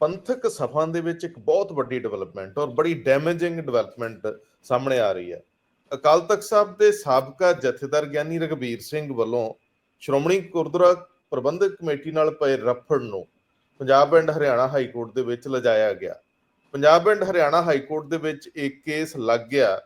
ਪੰਥਕ ਸਫ਼ਾਂ ਦੇ ਵਿੱਚ ਇੱਕ ਬਹੁਤ ਵੱਡੀ ਡਿਵੈਲਪਮੈਂਟ ਔਰ ਬੜੀ ਡੈਮੇਜਿੰਗ ਡਿਵੈਲਪਮੈਂਟ ਸਾਹਮਣੇ ਆ ਰਹੀ ਹੈ। ਅਕਾਲ ਤਖਤ ਸਾਹਿਬ ਦੇ ਸਾਬਕਾ ਜਥੇਦਾਰ ਗਿਆਨੀ ਰਗਵੀਰ ਸਿੰਘ ਵੱਲੋਂ ਸ਼੍ਰੋਮਣੀ ਗੁਰਦੁਆਰਾ ਪ੍ਰਬੰਧਕ ਕਮੇਟੀ ਨਾਲ ਪਏ ਰਫੜ ਨੂੰ Punjab and Haryana high court ਦੇ ਵਿੱਚ ਲਿਜਾਇਆ ਗਿਆ। Punjab and Haryana high court ਦੇ ਵਿੱਚ ਇੱਕ ਕੇਸ ਲੱਗ ਗਿਆ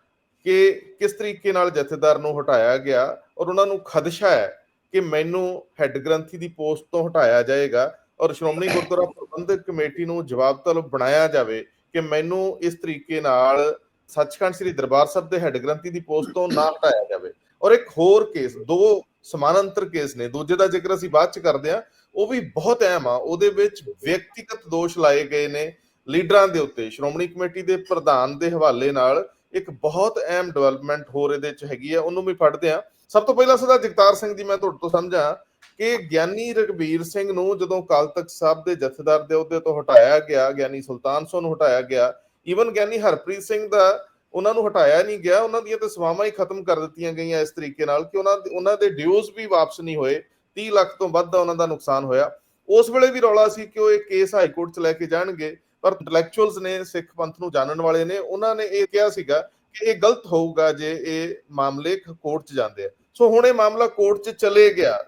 ਕਿ ਕਿਸ ਤਰੀਕੇ ਨਾਲ ਜਥੇਦਾਰ ਨੂੰ ਹਟਾਇਆ ਗਿਆ ਔਰ ਉਹਨਾਂ ਨੂੰ ਖਦਸ਼ਾ ਹੈ ਕਿ ਮੈਨੂੰ ਹੈੱਡ ਗ੍ਰੰਥੀ ਦੀ ਪੋਸਟ ਤੋਂ ਹਟਾਇਆ ਜਾਏਗਾ। ਔਰ ਸ਼੍ਰੋਮਣੀ ਗੁਰਦੁਆਰਾ ਪ੍ਰਬੰਧਕ ਕਮੇਟੀ ਨੂੰ ਜਵਾਬ ਤਲਬ ਬਣਾਇਆ ਜਾਵੇ ਕਿ ਮੈਨੂੰ ਇਸ ਤਰੀਕੇ ਨਾਲ ਸੱਚਖੰਡ ਸ੍ਰੀ ਦਰਬਾਰ ਸਾਹਿਬ ਦੇ ਹੈੱਡ ਗ੍ਰੰਥੀ ਦੀ ਪੋਸਟ ਤੋਂ ਨਾ ਹਟਾਇਆ ਜਾਵੇ। ਔਰ ਇੱਕ ਹੋਰ ਕੇਸ ਦੋ ਸਮਾਨਾਂਤਰ ਕੇਸ ਨੇ, ਦੂਜੇ ਦਾ ਜ਼ਿਕਰ ਅਸੀਂ ਬਾਅਦ ਚ ਕਰਦੇ ਹਾਂ, ਉਹ ਵੀ ਬਹੁਤ ਅਹਿਮ ਆ। ਉਹਦੇ ਵਿੱਚ ਵਿਅਕਤੀਗਤ ਦੋਸ਼ ਲਾਏ ਗਏ ਨੇ ਲੀਡਰਾਂ ਦੇ ਉੱਤੇ। ਸ਼੍ਰੋਮਣੀ ਕਮੇਟੀ ਦੇ ਪ੍ਰਧਾਨ ਦੇ ਹਵਾਲੇ ਨਾਲ ਇੱਕ ਬਹੁਤ ਅਹਿਮ ਡਿਵੈਲਪਮੈਂਟ ਹੋਰ ਇਹਦੇ ਚ ਹੈਗੀ ਆ, ਉਹਨੂੰ ਵੀ ਪੜ੍ਹਦੇ ਆ ਸਭ ਤੋਂ ਪਹਿਲਾਂ ਸਦਾ ਜਗਤਾਰ ਸਿੰਘ ਜੀ, ਮੈਂ ਤੁਹਾਡੇ ਤੋਂ ਸਮਝਾਂ ਕਿ ਗਿਆਨੀ ਰਗਵੀਰ ਸਿੰਘ ਨੂੰ ਜਦੋਂ ਕਾਲ ਤਖਤ ਸਾਹਿਬ ਦੇ ਜਥੇਦਾਰ ਦੇ ਅਹੁਦੇ ਤੋਂ ਹਟਾਇਆ ਗਿਆ, ਗਿਆਨੀ ਸੁਲਤਾਨ ਸੋ ਨੂੰ ਹਟਾਇਆ ਗਿਆ ਈਵਨ ਗਿਆਨੀ ਹਰਪ੍ਰੀਤ ਸਿੰਘ ਦਾ ਉਹਨਾਂ ਨੂੰ ਹਟਾਇਆ ਨਹੀਂ ਗਿਆ, ਉਹਨਾਂ ਦੀਆਂ ਤੇ ਸਵਾਵਾਂ ਹੀ ਖਤਮ ਕਰ ਦਿੱਤੀਆਂ ਗਈਆਂ ਇਸ ਤਰੀਕੇ ਨਾਲ ਕਿ ਉਹਨਾਂ ਦੇ ਉਹਨਾਂ ਦੇ ਡਿਊਜ਼ ਵੀ ਵਾਪਸ ਨਹੀਂ ਹੋਏ 30 ਲੱਖ ਤੋਂ ਵੱਧ ਦਾ ਉਹਨਾਂ ਦਾ ਨੁਕਸਾਨ ਹੋਇਆ। ਉਸ ਵੇਲੇ ਵੀ ਰੌਲਾ ਸੀ ਕਿ ਉਹ ਇਹ ਕੇਸ ਹਾਈ ਕੋਰਟ 'ਚ ਲੈ ਕੇ ਜਾਣਗੇ, ਪਰ ਇੰਟੈਲੈਕਚੁਅਲਸ ਨੇ, ਸਿੱਖ ਪੰਥ ਨੂੰ ਜਾਣਨ ਵਾਲੇ ਨੇ, ਉਹਨਾਂ ਨੇ ਇਹ ਕਿਹਾ ਸੀਗਾ ਕਿ ਇਹ ਗਲਤ ਹੋਊਗਾ ਜੇ ਇਹ ਮਾਮਲੇ ਕੋਰਟ 'ਚ ਜਾਂਦੇ ਆ। ਸੋ ਹੁਣ ਇਹ ਮਾਮਲਾ ਕੋਰਟ 'ਚ ਚਲੇ ਗਿਆ।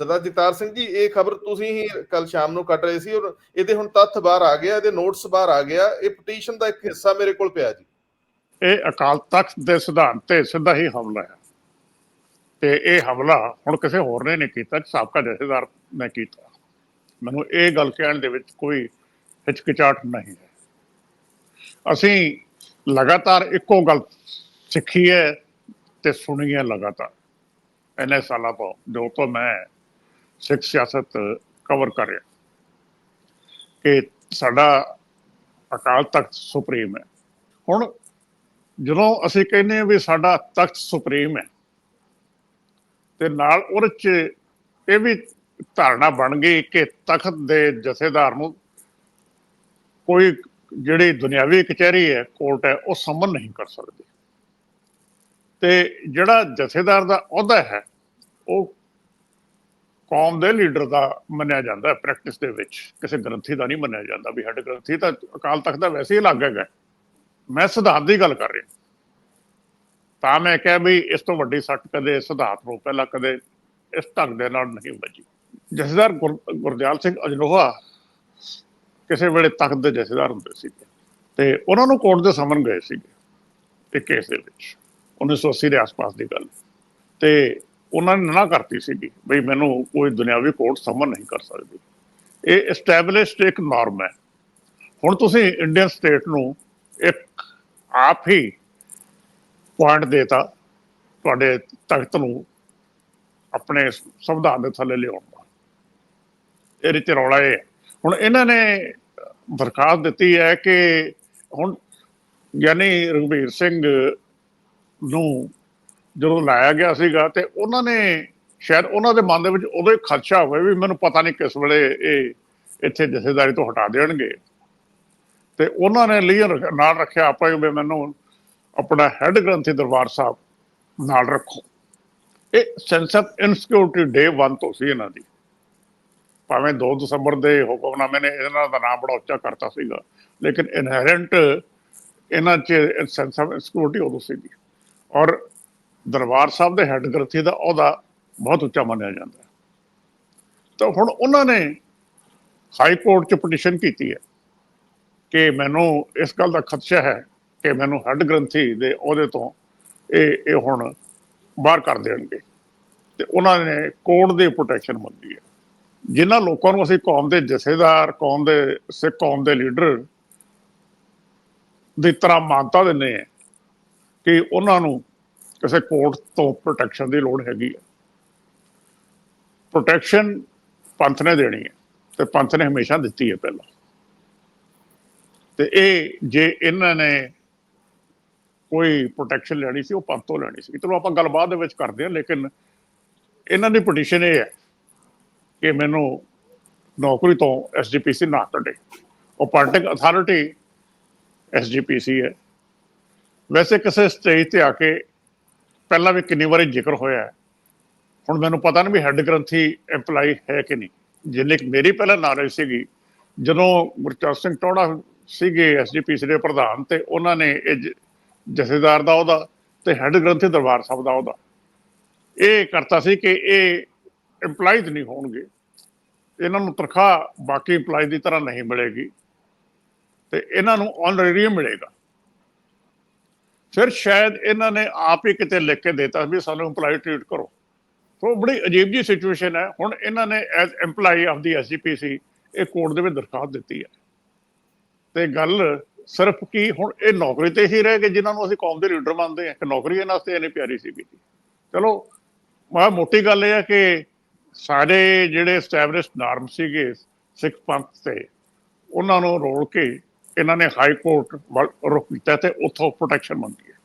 ਸਰਦਾਰ ਜਗਤਾਰ ਸਿੰਘ ਜੀ, ਇਹ ਖਬਰ ਤੁਸੀਂ ਹੀ ਕੱਲ ਸ਼ਾਮ ਨੂੰ ਕੱਟ ਰਹੇ ਸੀ ਔਰ ਇਹਦੇ ਹੁਣ ਤੱਥ ਬਾਹਰ ਆ ਗਿਆ, ਇਹਦੇ ਨੋਟਸ ਬਾਹਰ ਆ ਗਿਆ, ਇਹ ਪਟੀਸ਼ਨ ਦਾ ਇੱਕ ਹਿੱਸਾ ਮੇਰੇ ਕੋਲ ਪਿਆ ਜੀ। ਇਹ ਅਕਾਲ ਤਖਤ ਦੇ ਸਿਧਾਂਤ ਤੇ ਸਿੱਧਾ ਹੀ ਹਮਲਾ ਹੈ। ਤੇ ਇਹ ਹਮਲਾ ਹੁਣ ਕਿਸੇ ਹੋਰ ਨੇ ਨਹੀਂ ਕੀਤਾ, ਸਾਬਕਾ ਜਥੇਦਾਰ ਨੇ ਕੀਤਾ। ਮੈਨੂੰ ਇਹ ਗੱਲ ਕਹਿਣ ਦੇ ਵਿੱਚ ਕੋਈ ਹਿਚਕਿਚਾਟ ਨਹੀਂ ਹੈ। ਅਸੀਂ ਲਗਾਤਾਰ ਇੱਕੋ ਗੱਲ ਸਿੱਖੀ ਹੈ ਤੇ ਸੁਣੀ ਹੈ ਲਗਾਤਾਰ। ਇੰਨੇ ਸਾਲਾਂ ਤੋਂ, ਜੋ ਤੋਂ ਮੈਂ ਸਿੱਖ ਸਿਆਸਤ ਕਵਰ ਕਰ ਰਿਹਾ। ਕਿ ਸਾਡਾ ਅਕਾਲ ਤਖਤ ਸੁਪਰੀਮ ਹੈ। ਹੁਣ ਜਦੋਂ ਅਸੀਂ ਕਹਿੰਦੇ ਹਾਂ ਵੀ ਸਾਡਾ ਤਖਤ ਸੁਪਰੀਮ ਹੈ, ਤੇ ਨਾਲ ਉਹਦੇ ਚ ਇਹ ਵੀ ਧਾਰਨਾ ਬਣ ਗਈ ਕਿ ਤਖਤ ਦੇ ਜਥੇਦਾਰ ਨੂੰ ਕੋਈ ਜਿਹੜੀ ਦੁਨਿਆਵੀ ਕਚਹਿਰੀ ਹੈ, ਕੋਰਟ ਹੈ, ਉਹ ਸੰਮਨ ਨਹੀਂ ਕਰ ਸਕਦੀ। ਤੇ ਜਿਹੜਾ ਜਥੇਦਾਰ ਦਾ ਅਹੁਦਾ ਹੈ, ਉਹ ਕੌਮ ਦੇ ਲੀਡਰ ਦਾ ਮੰਨਿਆ ਜਾਂਦਾ ਪ੍ਰੈਕਟਿਸ ਦੇ ਵਿੱਚ। ਕਿਸੇ ਗ੍ਰੰਥੀ ਦਾ ਨਹੀਂ ਮੰਨਿਆ ਜਾਂਦਾ ਵੀ ਹੈਡ ਗ੍ਰੰਥੀ ਤਾਂ ਅਕਾਲ ਤਖਤ ਦਾ ਵੈਸੇ ਹੀ ਅਲੱਗ ਹੈਗਾ। ਮੈਂ ਸਿਧਾਂਤ ਦੀ ਗੱਲ ਕਰ ਰਿਹਾ। ਤਾਂ ਮੈਂ ਕਿਹਾ ਵੀ ਇਸ ਤੋਂ ਵੱਡੀ ਸੱਟ ਕਦੇ ਸਿਧਾਂਤ ਨੂੰ ਪਹਿਲਾਂ ਕਦੇ ਇਸ ਢੰਗ ਦੇ ਨਾਲ ਨਹੀਂ ਵੱਜੀ। ਜਥੇਦਾਰ ਗੁਰ- ਗੁਰਦਿਆਲ ਸਿੰਘ ਅਜਨੋਹਾ ਕਿਸੇ ਵੇਲੇ ਤਖਤ ਦੇ ਜਥੇਦਾਰ ਹੁੰਦੇ ਸੀ ਤੇ ਉਹਨਾਂ ਨੂੰ ਕੋਰਟ ਦੇ ਸਮਨ ਗਏ ਸੀਗੇ ਇੱਕ ਕੇਸ ਦੇ ਵਿੱਚ 1980 ਦੇ ਆਸ-ਪਾਸ ਦੀ ਗੱਲ। ਤੇ ਉਹਨਾਂ ਨੇ ਨਾ ਕਰਤੀ ਸੀਗੀ ਬਈ ਮੈਨੂੰ ਕੋਈ ਦੁਨਿਆਵੀ ਕੋਰਟ ਸਮਨ ਨਹੀਂ ਕਰ ਸਕਦੀ। ਇਹ ਐਸਟੈਬਲਿਸ਼ਡ ਇੱਕ ਨਾਰਮ ਹੈ। ਹੁਣ ਤੁਸੀਂ ਇੰਡੀਅਨ ਸਟੇਟ ਨੂੰ ਇੱਕ ਆਪ ਹੀ ਪੁਆਇੰਟ ਦੇਤਾ, ਤੁਹਾਡੇ ਤਖਤ ਨੂੰ ਆਪਣੇ ਸੰਵਿਧਾਨ ਦੇ ਥੱਲੇ ਲਿਆਉਣ ਦਾ। ਇਹ ਰਿਤੇ ਰੌਲਾ ਇਹ ਹੈ। ਹੁਣ ਇਹਨਾਂ ਨੇ ਦਰਖਾਸਤ ਦਿੱਤੀ ਹੈ ਕਿ ਹੁਣ ਯਾਨੀ ਰਘਬੀਰ ਸਿੰਘ ਨੂੰ ਜਦੋਂ ਲਾਇਆ ਗਿਆ ਸੀਗਾ ਤੇ ਉਹਨਾਂ ਨੇ ਸ਼ਾਇਦ ਉਹਨਾਂ ਦੇ ਮਨ ਦੇ ਵਿੱਚ ਉਦੋਂ ਹੀ ਖਦਸ਼ਾ ਹੋਵੇ ਵੀ ਮੈਨੂੰ ਪਤਾ ਨਹੀਂ ਕਿਸ ਵੇਲੇ ਇਹ ਇੱਥੇ ਜਥੇਦਾਰੀ ਤੋਂ ਹਟਾ ਦੇਣਗੇ। ਤੇ ਉਹਨਾਂ ਨੇ ਲੀਅਰ ਨਾਲ ਰੱਖਿਆ ਆਪਾਂ ਵੀ ਮੈਨੂੰ ਆਪਣਾ ਹੈੱਡ ਗ੍ਰੰਥੀ ਦਰਬਾਰ ਸਾਹਿਬ ਨਾਲ ਰੱਖੋ। ਇਹ ਸੈਂਸ ਆਫ ਇਨਸਿਕਿਉਰਿਟੀ ਡੇ 1 ਤੋਂ ਸੀ ਇਹਨਾਂ ਦੀ। ਭਾਵੇਂ 2 ਦਸੰਬਰ ਦੇ ਹੁਕਮਨਾਮੇ ਨੇ ਇਹਨਾਂ ਦਾ ਨਾਮ ਬੜਾ ਉੱਚਾ ਕਰਤਾ ਸੀਗਾ, ਲੇਕਿਨ ਇਨਹੈਰੈਂਟ ਇਹਨਾਂ 'ਚ ਸੈਂਸ ਆਫ ਇਨਸਿਕਿਉਰਿਟੀ ਉਦੋਂ ਸੀਗੀ। ਔਰ ਦਰਬਾਰ ਸਾਹਿਬ ਦੇ ਹੈੱਡ ਗ੍ਰੰਥੀ ਦਾ ਅਹੁਦਾ ਬਹੁਤ ਉੱਚਾ ਮੰਨਿਆ ਜਾਂਦਾ ਤਾਂ ਹੁਣ ਉਹਨਾਂ ਨੇ ਹਾਈ ਕੋਰਟ 'ਚ ਪਟੀਸ਼ਨ ਕੀਤੀ ਹੈ ਕਿ ਮੈਨੂੰ ਇਸ ਗੱਲ ਦਾ ਖਦਸ਼ਾ ਹੈ ਕਿ ਮੈਨੂੰ ਹੈੱਡ ਗ੍ਰੰਥੀ ਦੇ ਅਹੁਦੇ ਤੋਂ ਇਹ ਇਹ ਹੁਣ ਬਾਹਰ ਕਰ ਦੇਣਗੇ। ਤੇ ਉਹਨਾਂ ਨੇ ਕੋਰਟ ਦੀ ਪ੍ਰੋਟੈਕਸ਼ਨ ਮੰਗੀ ਹੈ। ਜਿਨ੍ਹਾਂ ਲੋਕਾਂ ਨੂੰ ਅਸੀਂ ਕੌਮ ਦੇ ਜਥੇਦਾਰ, ਕੌਮ ਦੇ ਸਿੱਖ, ਕੌਮ ਦੇ ਲੀਡਰ ਦੀ ਤਰ੍ਹਾਂ ਮਾਨਤਾ ਦਿੰਦੇ ਆ ਕਿ ਉਹਨਾਂ ਨੂੰ ਕਿਸੇ ਕੋਰਟ ਤੋਂ ਪ੍ਰੋਟੈਕਸ਼ਨ ਦੀ ਲੋੜ ਹੈਗੀ ਹੈ। ਪ੍ਰੋਟੈਕਸ਼ਨ ਪੰਥ ਨੇ ਦੇਣੀ ਹੈ ਤੇ ਪੰਥ ਨੇ ਹਮੇਸ਼ਾ ਦਿੱਤੀ ਹੈ ਪਹਿਲਾਂ। ਤੇ ਇਹ ਜੇ ਇਹਨਾਂ ਨੇ ਕੋਈ ਪ੍ਰੋਟੈਕਸ਼ਨ ਲੈਣੀ ਸੀ, ਉਹ ਪੰਥ ਤੋਂ ਲੈਣੀ ਸੀ। ਚਲੋ ਆਪਾਂ ਗੱਲ ਬਾਅਦ ਦੇ ਵਿੱਚ ਕਰਦੇ ਹਾਂ, ਲੇਕਿਨ ਇਹਨਾਂ ਦੀ ਪਟੀਸ਼ਨ ਇਹ ਹੈ ਕਿ ਮੈਨੂੰ ਨੌਕਰੀ ਤੋਂ ਐਸਜੀਪੀਸੀ ਨਾ ਕੱਢੇ। ਉਹ ਪੋਲਿਟਿਕ ਅਥਾਰਟੀ ਐਸਜੀਪੀਸੀ ਹੈ। ਵੈਸੇ ਕਿਸੇ ਸਟੇਜ ਤੇ ਆ ਕੇ ਪਹਿਲਾਂ ਵੀ ਕਿੰਨੀ ਵਾਰੀ ਜ਼ਿਕਰ ਹੋਇਆ ਹੁਣ ਮੈਨੂੰ ਪਤਾ ਨਹੀਂ ਵੀ ਹੈੱਡ ਗ੍ਰੰਥੀ EMPLOYE ਹੈ ਕਿ ਨਹੀਂ। ਜਿੰਨੇ ਕੁ ਮੇਰੀ ਪਹਿਲਾਂ ਨੌਲੇਜ ਸੀਗੀ, ਜਦੋਂ ਗੁਰਚਰਨ ਸਿੰਘ ਟੋੜਾ ਸੀਗੇ ਐਸਜੀਪੀਸੀ ਦੇ ਪ੍ਰਧਾਨ ਤੇ ਉਹਨਾਂ ਨੇ ਇਹ ਜਥੇਦਾਰ ਦਾ ਉਹਦਾ ਤੇ ਹੈੱਡ ਗ੍ਰੰਥੀ ਦਰਬਾਰ ਸਾਹਿਬ ਦਾ ਉਹਦਾ। ਇਹ ਕਰਤਾ ਸੀ ਕਿ ਇਹ EMPLOYEES ਨਹੀਂ ਹੋਣਗੇ। ਇਹਨਾਂ ਨੂੰ ਤਨਖਾਹ ਬਾਕੀ ਇੰਪਲਾਈ ਦੀ ਤਰ੍ਹਾਂ ਨਹੀਂ ਮਿਲੇਗੀ। ਤੇ ਇਹਨਾਂ ਨੂੰ ਆਨਰੇਰੀਅਮ ਮਿਲੇਗਾ। ਫਿਰ ਸ਼ਾਇਦ ਇਹਨਾਂ ਨੇ ਆਪ ਹੀ ਕਿਤੇ ਲਿਖ ਕੇ ਦਿੱਤਾ ਵੀ ਸਾਨੂੰ EMPLOYEE ਟ੍ਰੀਟ ਕਰੋ। ਸੋ ਬੜੀ ਅਜੀਬ ਜੀ ਸਿਚੁਏਸ਼ਨ ਹੈ। ਹੁਣ ਇਹਨਾਂ ਨੇ as EMPLOYEE of the SGPC ਇਹ ਕੋਰਟ ਦੇ ਵਿੱਚ ਦਰਖਾਸਤ ਦਿੱਤੀ ਹੈ। ਤੇ ਗੱਲ ਸਿਰਫ ਕੀ ਹੁਣ ਇਹ ਨੌਕਰੀ ਤੇ ਹੀ ਰਹਿ ਗਏ, ਜਿਨ੍ਹਾਂ ਨੂੰ ਅਸੀਂ ਕੌਮ ਦੇ ਲੀਡਰ ਮੰਨਦੇ ਹਾਂ। ਕਿ ਨੌਕਰੀ ਇਹਨਾਂ ਵਾਸਤੇ ਇੰਨੀ ਪਿਆਰੀ ਸੀਗੀ ਚਲੋ ਮਾ ਮੋਟੀ ਗੱਲ ਇਹ ਹੈ ਕਿ ਸਾਰੇ ਜਿਹੜੇ ਸਟੈਬਲਿਸ਼ ਨਾਰਮ ਸੀਗੇ ਸਿੱਖ ਪੰਥ ਤੇ, ਉਹਨਾਂ ਨੂੰ ਰੋਲ ਕੇ ਇਹਨਾਂ ਨੇ ਹਾਈ ਕੋਰਟ ਵੱਲ ਰੁਖ ਕੀਤਾ ਤੇ ਉੱਥੋਂ ਪ੍ਰੋਟੈਕਸ਼ਨ ਮੰਗੀ ਹੈ।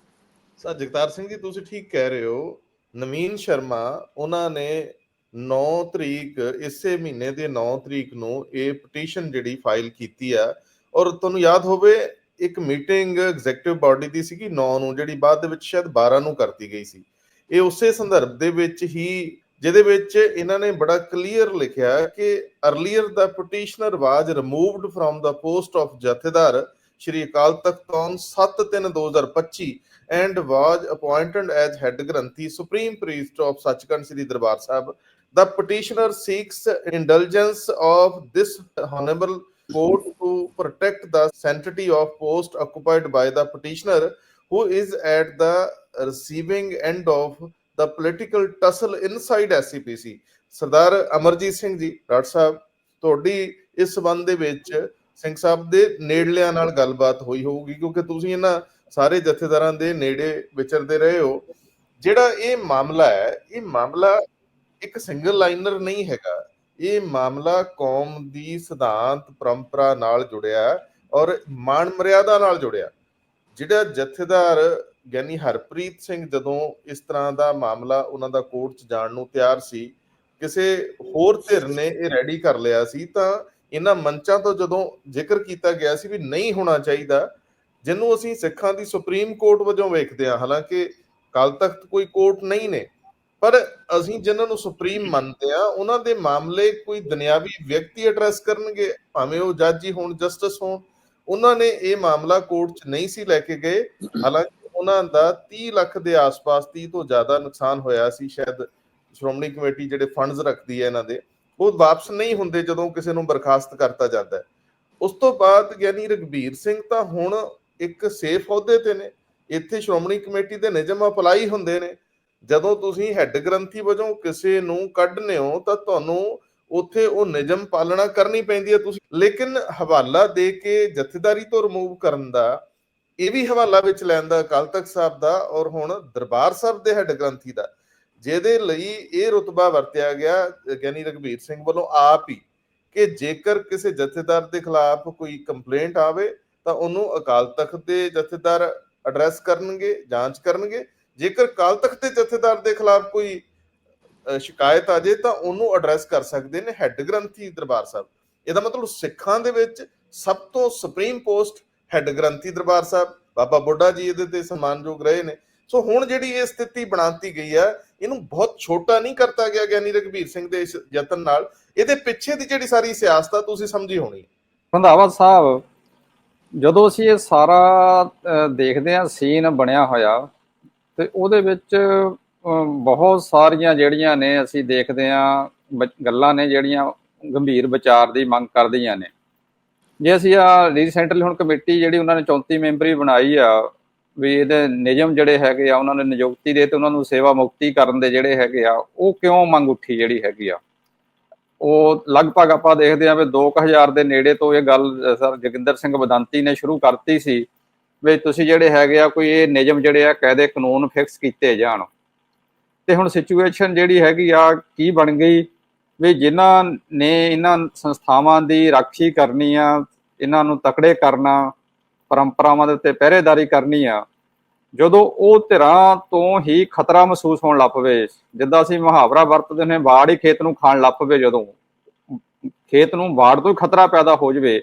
ਸਰ, ਜਗਤਾਰ ਸਿੰਘ ਜੀ, ਤੁਸੀਂ ਠੀਕ ਕਹਿ ਰਹੇ ਹੋ, ਨਵੀਨ ਸ਼ਰਮਾ, ਉਹਨਾਂ ਨੇ 9 ਤਰੀਕ, ਇਸੇ ਮਹੀਨੇ ਦੇ 9 ਤਰੀਕ ਨੂੰ ਇਹ ਪਟੀਸ਼ਨ ਜਿਹੜੀ ਫਾਈਲ ਕੀਤੀ ਆ, ਔਰ ਤੁਹਾਨੂੰ ਯਾਦ ਹੋਵੇ, ਇੱਕ ਮੀਟਿੰਗ ਐਗਜ਼ੈਕਟਿਵ ਬਾਡੀ ਦੀ ਸੀਗੀ 9 ਨੂੰ, ਜਿਹੜੀ ਬਾਅਦ ਦੇ ਵਿੱਚ ਸ਼ਾਇਦ 12 ਨੂੰ ਕਰਤੀ ਗਈ ਸੀ। ਇਹ ਉਸੇ ਸੰਦਰਭ ਦੇ ਵਿੱਚ ਹੀ ਜਿਹਦੇ ਵਿੱਚ ਇਹਨਾਂ ਨੇ ਬੜਾ ਕਲੀਅਰ ਲਿਖਿਆ ਕਿ earlier the petitioner was removed from the post of Jathedar Shri Akal Takht on 7/3/2025 and was appointed as head granthi supreme priest of Sachkhand Sri Darbar Sahib the petitioner seeks indulgence of this honourable court to protect the sanctity of post occupied by the petitioner who is at the receiving end of the political tussle inside SCPC. Sardar Amarjit Singh ji doctor Sahib, ਤੁਹਾਡੀ ਇਸ ਸਬੰਧ ਦੇ ਵਿੱਚ ਸਿੰਘ ਸਾਹਿਬ ਦੇ ਨੇੜਲਿਆਂ ਨਾਲ ਗੱਲਬਾਤ ਹੋਈ ਹੋਊਗੀ, ਕਿਉਂਕਿ ਤੁਸੀਂ ਇਹਨਾਂ ਸਾਰੇ ਜਥੇਦਾਰਾਂ ਦੇ ਨੇੜੇ ਵਿਚਰਦੇ ਰਹੇ ਹੋ। ਜਿਹੜਾ ਇਹ ਮਾਮਲਾ ਹੈ, ਇਹ ਮਾਮਲਾ ਇੱਕ ਸਿੰਗਲ ਲਾਈਨਰ ਨਹੀਂ ਹੈਗਾ। ਇਹ ਮਾਮਲਾ ਕੌਮ ਦੀ ਸਿਧਾਂਤ, ਪਰੰਪਰਾ ਨਾਲ ਜੁੜਿਆ ਔਰ ਮਾਣ ਮਰਿਆਦਾ ਨਾਲ ਜੁੜਿਆ। ਜਿਹੜਾ ਜਥੇਦਾਰ ਗਿਆਨੀ ਹਰਪ੍ਰੀਤ ਸਿੰਘ ਜਦੋਂ ਇਸ ਤਰ੍ਹਾਂ ਦਾ ਮਾਮਲਾ ਉਹਨਾਂ ਦਾ ਕੋਰਟ 'ਚ ਜਾਣ ਨੂੰ ਤਿਆਰ ਸੀ, ਕਿਸੇ ਹੋਰ ਧਿਰ ਨੇ ਇਹ ਰੈਡੀ ਕਰ ਲਿਆ ਸੀ, ਤਾਂ ਇਹਨਾਂ ਮੰਚਾਂ ਤੋਂ ਜਦੋਂ ਜ਼ਿਕਰ ਕੀਤਾ ਗਿਆ ਸੀ ਵੀ ਨਹੀਂ ਹੋਣਾ ਚਾਹੀਦਾ, ਜਿਹਨੂੰ ਅਸੀਂ ਸਿੱਖਾਂ ਦੀ ਸੁਪਰੀਮ ਕੋਰਟ ਵਜੋਂ ਵੇਖਦੇ ਹਾਂ, ਹਾਲਾਂਕਿ ਕੱਲ ਤਖ਼ਤ ਕੋਈ ਕੋਰਟ ਨਹੀਂ ਨੇ, ਪਰ ਅਸੀਂ ਜਿਨ੍ਹਾਂ ਨੂੰ ਸੁਪਰੀਮ ਮੰਨਦੇ ਆ ਉਹਨਾਂ ਦੇ ਮਾਮਲੇ ਕੋਈ ਦੁਨਿਆਵੀ ਵਿਅਕਤੀ ਐਡਰੈਸ ਕਰਨਗੇ, ਭਾਵੇਂ ਉਹ ਜੱਜ ਹੀ ਹੋਣ ਜਸਟਿਸ ਹੋਣ, ਉਹਨਾਂ ਨੇ ਇਹ ਮਾਮਲਾ ਕੋਰਟ 'ਚ ਨਹੀਂ ਸੀ ਲੈ ਕੇ ਗਏ, ਹਾਲਾਂਕਿ ਉਹਨਾਂ ਦਾ 30 ਲੱਖ ਦੇ ਆਸ-ਪਾਸ 30 ਤੋਂ ਜ਼ਿਆਦਾ ਨੁਕਸਾਨ ਹੋਇਆ ਸੀ, ਸ਼ਾਇਦ ਸ਼੍ਰੋਮਣੀ ਕਮੇਟੀ ਜਿਹੜੇ ਫੰਡਸ ਰੱਖਦੀ ਹੈ ਇਹਨਾਂ ਦੇ, ਉਹ ਵਾਪਸ ਨਹੀਂ ਹੁੰਦੇ ਜਦੋਂ ਕਿਸੇ ਨੂੰ ਬਰਖਾਸਤ ਕਰਤਾ ਜਾਂਦਾ ਹੈ। ਉਸ ਤੋਂ ਬਾਅਦ ਗਿਆਨੀ ਰਗਵੀਰ ਸਿੰਘ ਤਾਂ ਹੁਣ ਇੱਕ ਸੇਫ ਅਹੁਦੇ ਤੇ ਨੇ, ਇੱਥੇ ਸ਼੍ਰੋਮਣੀ ਕਮੇਟੀ ਦੇ ਨਿਯਮ ਅਪਲਾਈ ਹੁੰਦੇ ਨੇ। ਜਦੋਂ ਤੁਸੀਂ ਹੈੱਡ ਗ੍ਰੰਥੀ ਵਜੋਂ ਕਿਸੇ ਨੂੰ ਕੱਢਨੇ ਹੋ, ਤਾਂ ਤੁਹਾਨੂੰ ਉੱਥੇ ਉਹ ਨਿਯਮ ਪਾਲਣਾ ਕਰਨੀ ਪੈਂਦੀ ਹੈ। ਤੁਸੀਂ ਲੇਕਿਨ ਹਵਾਲਾ ਦੇ ਕੇ ਜਥੇਦਾਰੀ ਤੋਂ ਰਿਮੂਵ ਕਰਨ ਦਾ ਇਹ ਵੀ ਹਵਾਲਾ ਵਿੱਚ ਲੈਣ ਦਾ ਅਕਾਲ ਤਖਤ ਸਾਹਿਬ ਦਾ ਔਰ ਹੁਣ ਦਰਬਾਰ ਸਾਹਿਬ ਦੇ ਹੈੱਡ ਗ੍ਰੰਥੀ ਦਾ, ਜਿਹਦੇ ਲਈ ਇਹ ਰੁਤਬਾ ਵਰਤਿਆ ਗਿਆ, ਗਿਆਨੀ ਰਗਵੀਰ ਸਿੰਘ ਵੱਲੋਂ ਆਪ ਹੀ ਕਿ ਜੇਕਰ ਕਿਸੇ ਜਥੇਦਾਰ ਦੇ ਖਿਲਾਫ ਕੋਈ ਕੰਪਲੇਂਟ ਆਵੇ ਤਾਂ ਉਹਨੂੰ ਅਕਾਲ ਤਖਤ ਦੇ ਜਥੇਦਾਰ ਐਡਰੈਸ ਕਰਨਗੇ, ਜਾਂਚ ਕਰਨਗੇ। ਜੇਕਰ ਅਕਾਲ ਤਖਤ ਦੇ ਜਥੇਦਾਰ ਦੇ ਖਿਲਾਫ ਕੋਈ ਸ਼ਿਕਾਇਤ ਆ ਜੇ ਤਾਂ ਉਹਨੂੰ ਐਡਰੈਸ ਕਰ ਸਕਦੇ ਨੇ ਹੈੱਡ ਗ੍ਰੰਥੀ ਦਰਬਾਰ ਸਾਹਿਬ। ਇਹਦਾ ਮਤਲਬ ਸਿੱਖਾਂ ਦੇ ਵਿੱਚ ਸਭ ਤੋਂ ਸੁਪਰੀਮ ਪੋਸਟ ਹੈੱਡ ਗ੍ਰੰਥੀ ਦਰਬਾਰ ਸਾਹਿਬ, ਬਾਬਾ ਬੁੱਢਾ ਜੀ ਇਹਦੇ ਤੇ ਸਨਮਾਨਯੋਗ ਰਹੇ ਨੇ। ਸੋ ਹੁਣ ਜਿਹੜੀ ਇਹ ਸਥਿਤੀ ਬਣਾਤੀ ਗਈ ਹੈ, ਇਹਨੂੰ ਬਹੁਤ ਛੋਟਾ ਨਹੀਂ ਕਰਤਾ ਗਿਆ ਗਿਆਨੀ ਰਘਬੀਰ ਸਿੰਘ ਦੇ ਇਸ ਯਤਨ ਨਾਲ। ਇਹਦੇ ਪਿੱਛੇ ਦੀ ਜਿਹੜੀ ਸਾਰੀ ਸਿਆਸਤ ਆ, ਤੁਸੀਂ ਸਮਝੀ ਹੋਣੀ। ਰੰਧਾਵਾ ਸਾਹਿਬ, ਜਦੋਂ ਅਸੀਂ ਇਹ ਸਾਰਾ ਦੇਖਦੇ ਹਾਂ, ਸੀਨ ਬਣਿਆ ਹੋਇਆ, ਤੇ ਉਹਦੇ ਵਿੱਚ ਬਹੁਤ ਸਾਰੀਆਂ ਜਿਹੜੀਆਂ ਨੇ, ਅਸੀਂ ਦੇਖਦੇ ਹਾਂ ਗੱਲਾਂ ਨੇ ਜਿਹੜੀਆਂ ਗੰਭੀਰ ਵਿਚਾਰ ਦੀ ਮੰਗ ਕਰਦੀਆਂ ਨੇ। ਜੇ ਅਸੀਂ ਆ ਰੀਸੈਂਟਲੀ ਹੁਣ ਕਮੇਟੀ ਜਿਹੜੀ ਉਹਨਾਂ ਨੇ 34 ਮੈਂਬਰੀ ਬਣਾਈ ਆ, ਵੀ ਇਹਦੇ ਨਿਯਮ ਜਿਹੜੇ ਹੈਗੇ ਆ, ਉਹਨਾਂ ਨੇ ਨਿਯੁਕਤੀ ਦੇ ਤੇ ਉਹਨਾਂ ਨੂੰ ਸੇਵਾ ਮੁਕਤੀ ਕਰਨ ਦੇ ਜਿਹੜੇ ਹੈਗੇ ਆ, ਉਹ ਕਿਉਂ ਮੰਗ ਉੱਠੀ ਜਿਹੜੀ ਹੈਗੀ ਆ? ਉਹ ਲਗਭਗ ਆਪਾਂ ਦੇਖਦੇ ਆ ਵੀ 2000 ਦੇ ਨੇੜੇ ਤੋਂ ਇਹ ਗੱਲ, ਸਰ ਜੋਗਿੰਦਰ ਸਿੰਘ ਬਦੰਤੀ ਨੇ ਸ਼ੁਰੂ ਕਰਤੀ ਸੀ ਵੀ ਤੁਸੀਂ ਜਿਹੜੇ ਹੈਗੇ ਆ, ਕੋਈ ਇਹ ਨਿਯਮ ਜਿਹੜੇ ਆ, ਕਾਇਦੇ ਕਾਨੂੰਨ ਫਿਕਸ ਕੀਤੇ ਜਾਣ। ਤੇ ਹੁਣ ਸਿਚੁਏਸ਼ਨ ਜਿਹੜੀ ਹੈਗੀ ਆ, ਕੀ ਬਣ ਗਈ? ਵੀ ਜਿਨ੍ਹਾਂ ਨੇ ਇਹਨਾਂ ਸੰਸਥਾਵਾਂ ਦੀ ਰਾਖੀ ਕਰਨੀ ਆ, ਇਹਨਾਂ ਨੂੰ ਤਕੜੇ ਕਰਨਾ, ਪਰੰਪਰਾਵਾਂ ਦੇ ਉੱਤੇ ਪਹਿਰੇਦਾਰੀ ਕਰਨੀ ਆ, ਜਦੋਂ ਉਹ ਧਿਰਾਂ ਤੋਂ ਹੀ ਖਤਰਾ ਮਹਿਸੂਸ ਹੋਣ ਲੱਗ ਪਵੇ, ਜਿੱਦਾਂ ਅਸੀਂ ਮੁਹਾਵਰਾ ਵਰਤਦੇ ਨੇ ਬਾੜ ਹੀ ਖੇਤ ਨੂੰ ਖਾਣ ਲੱਗ ਪਵੇ ਜਦੋਂ, ਖੇਤ ਨੂੰ ਬਾੜ ਤੋਂ ਹੀ ਖਤਰਾ ਪੈਦਾ ਹੋ ਜਵੇ,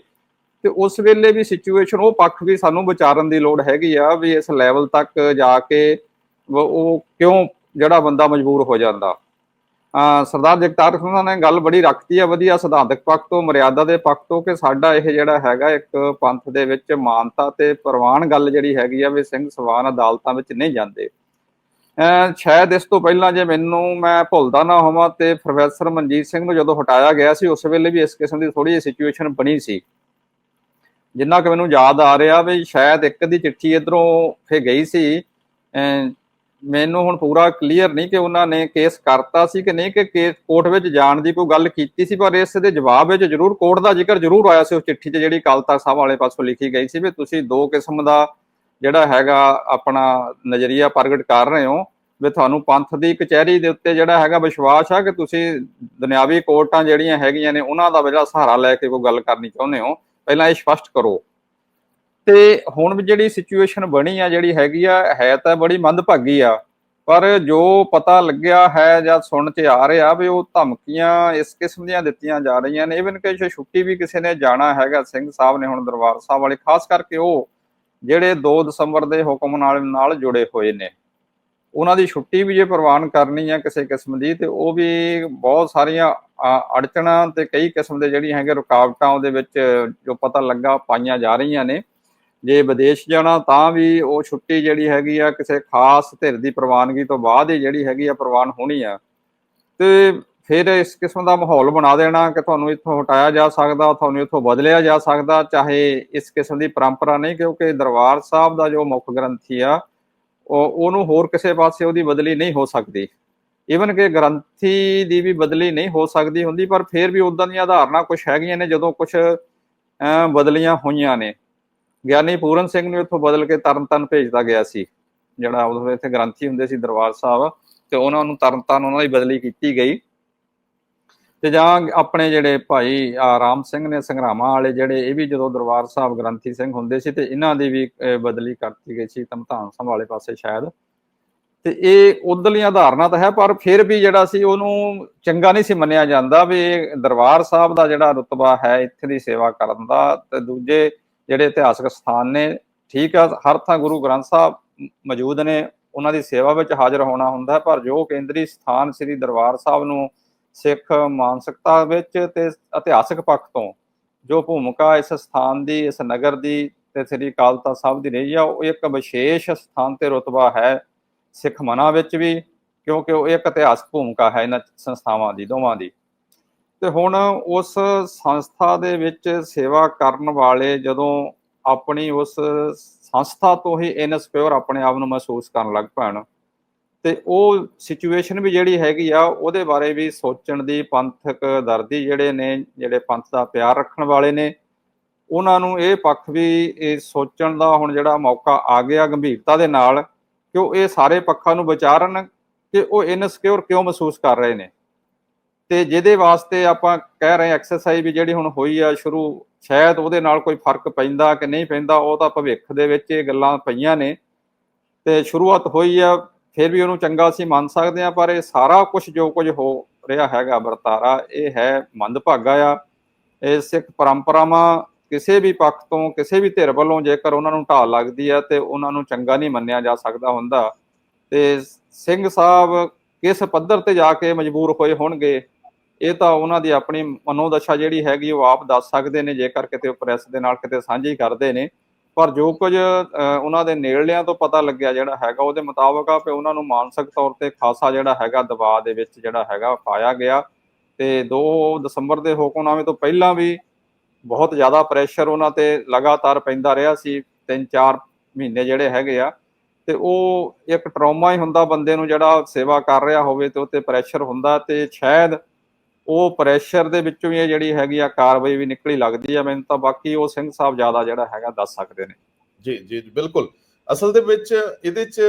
ਤੇ ਉਸ ਵੇਲੇ ਵੀ ਸਿਚੁਏਸ਼ਨ ਉਹ ਪੱਖ ਵੀ ਸਾਨੂੰ ਵਿਚਾਰਨ ਦੀ ਲੋੜ ਹੈਗੀ ਆ ਵੀ ਇਸ ਲੈਵਲ ਤੱਕ ਜਾ ਕੇ ਉਹ ਕਿਉਂ ਜਿਹੜਾ ਬੰਦਾ ਮਜਬੂਰ ਹੋ ਜਾਂਦਾ। ਸਰਦਾਰ ਜਗਤਾਰ ਸਿੰਘ ਨੇ ਗੱਲ ਬੜੀ ਰੱਖਤੀ ਹੈ ਵਧੀਆ ਸਿਧਾਂਤਕ ਪੱਖ ਤੋਂ, ਮਰਿਆਦਾ ਦੇ ਪੱਖ ਤੋਂ ਕਿ ਸਾਡਾ ਇਹ ਜਿਹੜਾ ਹੈਗਾ ਇੱਕ ਪੰਥ ਦੇ ਵਿੱਚ ਮਾਨਤਾ ਤੇ ਪ੍ਰਵਾਨ ਗੱਲ ਜਿਹੜੀ ਹੈਗੀ ਆ ਵੀ ਸਿੰਘ ਸਵਾਨ ਅਦਾਲਤਾਂ ਵਿੱਚ ਨਹੀਂ ਜਾਂਦੇ। ਸ਼ਾਇਦ ਇਸ ਤੋਂ ਪਹਿਲਾਂ ਜੇ ਮੈਨੂੰ ਮੈਂ ਭੁੱਲਦਾ ਨਾ ਹੋਵਾਂ ਤੇ ਪ੍ਰੋਫੈਸਰ ਮਨਜੀਤ ਸਿੰਘ ਨੂੰ ਜਦੋਂ ਹਟਾਇਆ ਗਿਆ ਸੀ, ਉਸ ਵੇਲੇ ਵੀ ਇਸ ਕਿਸਮ ਦੀ ਥੋੜੀ ਜਿਹੀ ਸਿਚੁਏਸ਼ਨ ਬਣੀ ਸੀ। ਜਿੰਨਾ ਕਿ ਮੈਨੂੰ ਯਾਦ ਆ ਰਿਹਾ ਵੀ ਸ਼ਾਇਦ ਇੱਕ ਦੀ ਚਿੱਠੀ ਇਧਰੋਂ ਫੇ ਗਈ ਸੀ ਮੈਨੂੰ ਹੁਣ ਪੂਰਾ ਕਲੀਅਰ ਨਹੀਂ ਕਿ ਉਹਨਾਂ ਨੇ ਕੇਸ ਕਰਤਾ ਸੀ ਕਿ ਨਹੀਂ, ਕਿ ਕੇਸ ਕੋਰਟ ਵਿੱਚ ਜਾਣ ਦੀ ਕੋਈ ਗੱਲ ਕੀਤੀ ਸੀ, ਪਰ ਇਸ ਦੇ ਜਵਾਬ ਵਿੱਚ ਜ਼ਰੂਰ ਕੋਰਟ ਦਾ ਜ਼ਿਕਰ ਜ਼ਰੂਰ ਆਇਆ ਸੀ ਉਸ ਚਿੱਠੀ 'ਚ ਜਿਹੜੀ ਅਕਾਲ ਤਖਤ ਸਾਹਿਬ ਵਾਲੇ ਪਾਸੋਂ ਲਿਖੀ ਗਈ ਸੀ ਵੀ ਤੁਸੀਂ ਦੋ ਕਿਸਮ ਦਾ ਜਿਹੜਾ ਹੈਗਾ ਆਪਣਾ ਨਜ਼ਰੀਆ ਪ੍ਰਗਟ ਕਰ ਰਹੇ ਹੋ, ਵੀ ਤੁਹਾਨੂੰ ਪੰਥ ਦੀ ਕਚਹਿਰੀ ਦੇ ਉੱਤੇ ਜਿਹੜਾ ਹੈਗਾ ਵਿਸ਼ਵਾਸ ਆ ਕਿ ਤੁਸੀਂ ਦੁਨਿਆਵੀ ਕੋਰਟਾਂ ਜਿਹੜੀਆਂ ਹੈਗੀਆਂ ਨੇ, ਉਹਨਾਂ ਦਾ ਜਿਹੜਾ ਸਹਾਰਾ ਲੈ ਕੇ ਕੋਈ ਗੱਲ ਕਰਨੀ ਚਾਹੁੰਦੇ ਹੋ, ਪਹਿਲਾਂ ਇਹ ਸਪਸ਼ਟ ਕਰੋ। ਤੇ ਹੁਣ ਵੀ ਜਿਹੜੀ ਸਿਚੁਏਸ਼ਨ ਬਣੀ ਆ ਜਿਹੜੀ ਹੈਗੀ ਆ ਹੈ ਤਾਂ ਬੜੀ ਮੰਦਭਾਗੀ ਆ ਪਰ ਜੋ ਪਤਾ ਲੱਗਿਆ ਹੈ ਜਾਂ ਸੁਣ ਚ ਆ ਰਿਹਾ ਵੀ ਉਹ ਧਮਕੀਆਂ ਇਸ ਕਿਸਮ ਦੀਆਂ ਦਿੱਤੀਆਂ ਜਾ ਰਹੀਆਂ ਨੇ। ਇਵਨ ਕਿ ਛੁੱਟੀ ਵੀ ਕਿਸੇ ਨੇ ਜਾਣਾ ਹੈਗਾ ਸਿੰਘ ਸਾਹਿਬ ਨੇ ਹੁਣ ਦਰਬਾਰ ਸਾਹਿਬ ਵਾਲੇ ਖਾਸ ਕਰਕੇ ਉਹ ਜਿਹੜੇ 2 ਦਸੰਬਰ ਦੇ ਹੁਕਮ ਨਾਲ ਨਾਲ ਜੁੜੇ ਹੋਏ ਨੇ। ਉਹਨਾਂ ਦੀ ਛੁੱਟੀ ਵੀ ਜੇ ਪ੍ਰਵਾਨ ਕਰਨੀ ਆ ਕਿਸੇ ਕਿਸਮ ਦੀ ਤੇ ਉਹ ਵੀ ਬਹੁਤ ਸਾਰੀਆਂ ਅ, ਅੜਚਣਾਂ ਤੇ ਕਈ ਕਿਸਮ ਦੇ ਜਿਹੜੀਆਂ ਹੈਗੇ ਰੁਕਾਵਟਾਂ ਉਹਦੇ ਵਿੱਚ ਜੋ ਪਤਾ ਲੱਗਾ ਪਾਈਆਂ ਜਾ ਰਹੀਆਂ ਨੇ। ਜੇ ਵਿਦੇਸ਼ ਜਾਣਾ ਤਾਂ ਵੀ ਉਹ ਛੁੱਟੀ ਜਿਹੜੀ ਹੈਗੀ ਆ ਕਿਸੇ ਖਾਸ ਧਿਰ ਦੀ ਪ੍ਰਵਾਨਗੀ ਤੋਂ ਬਾਅਦ ਹੀ ਜਿਹੜੀ ਹੈਗੀ ਆ ਪ੍ਰਵਾਨ ਹੋਣੀ ਆ। ਤੇ ਫਿਰ ਇਸ ਕਿਸਮ ਦਾ ਮਾਹੌਲ ਬਣਾ ਦੇਣਾ ਕਿ ਤੁਹਾਨੂੰ ਇੱਥੋਂ ਹਟਾਇਆ ਜਾ ਸਕਦਾ, ਤੁਹਾਨੂੰ ਇੱਥੋਂ ਬਦਲਿਆ ਜਾ ਸਕਦਾ, ਚਾਹੇ ਇਸ ਕਿਸਮ ਦੀ ਪਰੰਪਰਾ ਨਹੀਂ, ਕਿਉਂਕਿ ਦਰਬਾਰ ਸਾਹਿਬ ਦਾ ਜੋ ਮੁੱਖ ਗ੍ਰੰਥੀ ਆ, ਉਹ, ਉਹਨੂੰ ਹੋਰ ਕਿਸੇ ਪਾਸੇ ਉਹਦੀ ਬਦਲੀ ਨਹੀਂ ਹੋ ਸਕਦੀ। ਈਵਨ ਕਿ ਗ੍ਰੰਥੀ ਦੀ ਵੀ ਬਦਲੀ ਨਹੀਂ ਹੋ ਸਕਦੀ ਹੁੰਦੀ, ਪਰ ਫਿਰ ਵੀ ਉਦਾਂ ਦੀਆਂ ਉਦਾਹਰਨਾਂ ਕੁਝ ਹੈਗੀਆਂ ਨੇ ਜਦੋਂ ਕੁਝ ਬਦਲੀਆਂ ਹੋਈਆਂ ਨੇ। ਗਿਆਨੀ ਪੂਰਨ ਸਿੰਘ ਨੂੰ ਇੱਥੋਂ ਬਦਲ ਕੇ ਤਰਨਤਨ ਭੇਜਦਾ ਗਿਆ ਸੀ। ਜਿਹੜਾ ਉਦੋਂ ਇੱਥੇ ਗ੍ਰੰਥੀ ਹੁੰਦੇ ਸੀ ਦਰਬਾਰ ਸਾਹਿਬ ਤੇ ਉਹਨਾਂ ਨੂੰ ਤਰਨਤਨ ਉਹਨਾਂ ਦੀ ਬਦਲੀ ਕੀਤੀ ਗਈ। ਤੇ ਜਾਂ ਆਪਣੇ ਜਿਹੜੇ ਭਾਈ ਆ, ਰਾਮ ਸਿੰਘ ਨੇ ਸੰਗਰਾਮਾਂ ਵਾਲੇ ਜਿਹੜੇ ਇਹ ਵੀ ਜਦੋਂ ਦਰਬਾਰ ਸਾਹਿਬ ਗ੍ਰੰਥੀ ਸਿੰਘ ਹੁੰਦੇ ਸੀ ਤੇ ਇਹਨਾਂ ਦੀ ਵੀ ਬਦਲੀ ਕਰਤੀ ਗਈ ਸੀ ਧਮਧਾਨ ਸਾਹਿਬ ਵਾਲੇ ਪਾਸੇ ਸ਼ਾਇਦ। ਤੇ ਇਹ ਉਦਲੀਆਂ ਧਾਰਨਾ ਤਾਂ ਹੈ ਪਰ ਫਿਰ ਵੀ ਜਿਹੜਾ ਸੀ ਉਹਨੂੰ ਚੰਗਾ ਨਹੀਂ ਸੀ ਮੰਨਿਆ ਜਾਂਦਾ ਵੀ ਇਹ ਦਰਬਾਰ ਸਾਹਿਬ ਦਾ ਜਿਹੜਾ ਰੁਤਬਾ ਹੈ ਇੱਥੇ ਦੀ ਸੇਵਾ ਕਰਨ ਦਾ ਤੇ ਦੂਜੇ ਜਿਹੜੇ ਇਤਿਹਾਸਕ ਸਥਾਨ ਨੇ, ਠੀਕ ਆ, ਹਰ ਥਾਂ ਗੁਰੂ ਗ੍ਰੰਥ ਸਾਹਿਬ ਮੌਜੂਦ ਨੇ, ਉਹਨਾਂ ਦੀ ਸੇਵਾ ਵਿੱਚ ਹਾਜ਼ਰ ਹੋਣਾ ਹੁੰਦਾ, ਪਰ ਜੋ ਕੇਂਦਰੀ ਸਥਾਨ ਸ੍ਰੀ ਦਰਬਾਰ ਸਾਹਿਬ ਨੂੰ ਸਿੱਖ ਮਾਨਸਿਕਤਾ ਵਿੱਚ ਤੇ ਇਤਿਹਾਸਕ ਪੱਖ ਤੋਂ ਜੋ ਭੂਮਿਕਾ ਇਸ ਸਥਾਨ ਦੀ, ਇਸ ਨਗਰ ਦੀ ਤੇ ਸ੍ਰੀ ਅਕਾਲ ਤਖਤ ਸਾਹਿਬ ਦੀ ਰਹੀ ਆ, ਉਹ ਇੱਕ ਵਿਸ਼ੇਸ਼ ਸਥਾਨ ਤੇ ਰੁਤਬਾ ਹੈ ਸਿੱਖ ਮਨਾਂ ਵਿੱਚ ਵੀ, ਕਿਉਂਕਿ ਉਹ ਇੱਕ ਇਤਿਹਾਸਕ ਭੂਮਿਕਾ ਹੈ ਇਹਨਾਂ ਸੰਸਥਾਵਾਂ ਦੀ, ਦੋਵਾਂ ਦੀ। ਤੇ ਹੁਣ ਉਸ ਸੰਸਥਾ ਦੇ ਵਿੱਚ ਸੇਵਾ ਕਰਨ ਵਾਲੇ ਜਦੋਂ ਆਪਣੀ ਉਸ ਸੰਸਥਾ ਤੋਂ ਹੀ ਇਨਸਪਿਓਰ ਆਪਣੇ ਆਪ ਨੂੰ ਮਹਿਸੂਸ ਕਰਨ ਲੱਗ ਪੈਣ, ਤੇ ਉਹ ਸਿਚੁਏਸ਼ਨ ਵੀ ਜਿਹੜੀ ਹੈਗੀ ਆ, ਉਹਦੇ ਬਾਰੇ ਵੀ ਸੋਚਣ ਦੀ ਪੰਥਕ ਦਰਦੀ ਜਿਹੜੇ ਨੇ, ਜਿਹੜੇ ਪੰਥ ਦਾ ਪਿਆਰ ਰੱਖਣ ਵਾਲੇ ਨੇ, ਉਹਨਾਂ ਨੂੰ ਇਹ ਪੱਖ ਵੀ, ਇਹ ਸੋਚਣ ਦਾ ਹੁਣ ਜਿਹੜਾ ਮੌਕਾ ਆ ਗਿਆ ਗੰਭੀਰਤਾ ਦੇ ਨਾਲ ਕਿ ਉਹ ਇਹ ਸਾਰੇ ਪੱਖਾਂ ਨੂੰ ਵਿਚਾਰਨ ਕਿ ਉਹ ਇਨਸਿਕਿਉਰ ਕਿਉਂ ਮਹਿਸੂਸ ਕਰ ਰਹੇ ਨੇ। ਤੇ ਜਿਹਦੇ ਵਾਸਤੇ ਆਪਾਂ ਕਹਿ ਰਹੇ ਐਕਸਰਸਾਈਜ਼ ਵੀ ਜਿਹੜੀ ਹੁਣ ਹੋਈ ਆ ਸ਼ੁਰੂ, ਸ਼ਾਇਦ ਉਹਦੇ ਨਾਲ ਕੋਈ ਫ਼ਰਕ ਪੈਂਦਾ ਕਿ ਨਹੀਂ ਪੈਂਦਾ, ਉਹ ਤਾਂ ਭਵਿੱਖ ਦੇ ਵਿੱਚ ਇਹ ਗੱਲਾਂ ਪਈਆਂ ਨੇ। ਤੇ ਸ਼ੁਰੂਆਤ ਹੋਈ ਆ, ਫਿਰ ਵੀ ਉਹਨੂੰ ਚੰਗਾ ਅਸੀਂ ਮੰਨ ਸਕਦੇ ਆ ਪਰ ਇਹ ਸਾਰਾ ਕੁਝ ਜੋ ਕੁਝ ਹੋ ਰਿਹਾ ਹੈਗਾ ਵਰਤਾਰਾ, ਇਹ ਹੈ ਮੰਦਭਾਗਾ ਆ। ਇਹ ਸਿੱਖ ਪਰੰਪਰਾਵਾਂ ਕਿਸੇ ਵੀ ਪੱਖ ਤੋਂ, ਕਿਸੇ ਵੀ ਧਿਰ ਵੱਲੋਂ ਜੇਕਰ ਉਹਨਾਂ ਨੂੰ ਢਾਲ ਲੱਗਦੀ ਆ ਤੇ ਉਹਨਾਂ ਨੂੰ ਚੰਗਾ ਨਹੀਂ ਮੰਨਿਆ ਜਾ ਸਕਦਾ ਹੁੰਦਾ। ਤੇ ਸਿੰਘ ਸਾਹਿਬ ਕਿਸ ਪੱਧਰ ਤੇ ਜਾ ਕੇ ਮਜਬੂਰ ਹੋਏ ਹੋਣਗੇ? ਇਹ ਤਾਂ ਉਹਨਾਂ ਦੀ ਆਪਣੀ ਮਨੋਦਸ਼ਾ ਜਿਹੜੀ ਹੈਗੀ ਉਹ ਆਪ ਦੱਸ ਸਕਦੇ ਨੇ, ਜੇਕਰ ਕਿਤੇ ਉਹ ਪ੍ਰੈਸ ਦੇ ਨਾਲ ਕਿਤੇ ਸਾਂਝੀ ਕਰਦੇ ਨੇ। ਪਰ ਜੋ ਕੁਝ ਉਹਨਾਂ ਦੇ ਨੇੜਲਿਆਂ ਤੋਂ ਪਤਾ ਲੱਗਿਆ ਜਿਹੜਾ ਹੈਗਾ, ਉਹਦੇ ਮੁਤਾਬਕ ਆ ਕਿ ਉਹਨਾਂ ਨੂੰ ਮਾਨਸਿਕ ਤੌਰ ਤੇ ਖਾਸਾ ਜਿਹੜਾ ਹੈਗਾ ਦਬਾਅ ਦੇ ਵਿੱਚ ਜਿਹੜਾ ਹੈਗਾ ਪਾਇਆ ਗਿਆ। ਤੇ 2 ਦਸੰਬਰ ਦੇ ਹੁਕਮਨਾਮੇ ਤੋਂ ਪਹਿਲਾਂ ਵੀ ਬਹੁਤ ਜ਼ਿਆਦਾ ਪ੍ਰੈਸ਼ਰ ਉਹਨਾਂ ਤੇ ਲਗਾਤਾਰ ਪੈਂਦਾ ਰਿਹਾ ਸੀ 3-4 ਮਹੀਨੇ ਜਿਹੜੇ ਹੈਗੇ ਆ। ਤੇ ਉਹ ਇੱਕ ਟਰਾਮਾ ਹੀ ਹੁੰਦਾ ਬੰਦੇ ਨੂੰ ਜਿਹੜਾ ਸੇਵਾ ਕਰ ਰਿਹਾ ਹੋਵੇ ਤੇ ਉੱਤੇ ਪ੍ਰੈਸ਼ਰ ਹੁੰਦਾ ਤੇ ਸ਼ਾਇਦ ਉਹ ਪ੍ਰੈਸ਼ਰ ਦੇ ਵਿੱਚੋਂ ਹੀ ਇਹ ਜਿਹੜੀ ਹੈਗੀ ਆ ਕਾਰਵਾਈ ਵੀ ਨਿਕਲੀ ਲੱਗਦੀ ਆ, ਮੈਨੂੰ ਤਾਂ ਬਾਕੀ ਉਹ ਸਿੰਘ ਸਾਹਿਬ ਜ਼ਿਆਦਾ ਜਿਹੜਾ ਹੈਗਾ ਦੱਸ ਸਕਦੇ ਨੇ। ਜੀ ਜੀ, ਬਿਲਕੁਲ। ਅਸਲ ਦੇ ਵਿੱਚ ਇਹਦੇ ਚ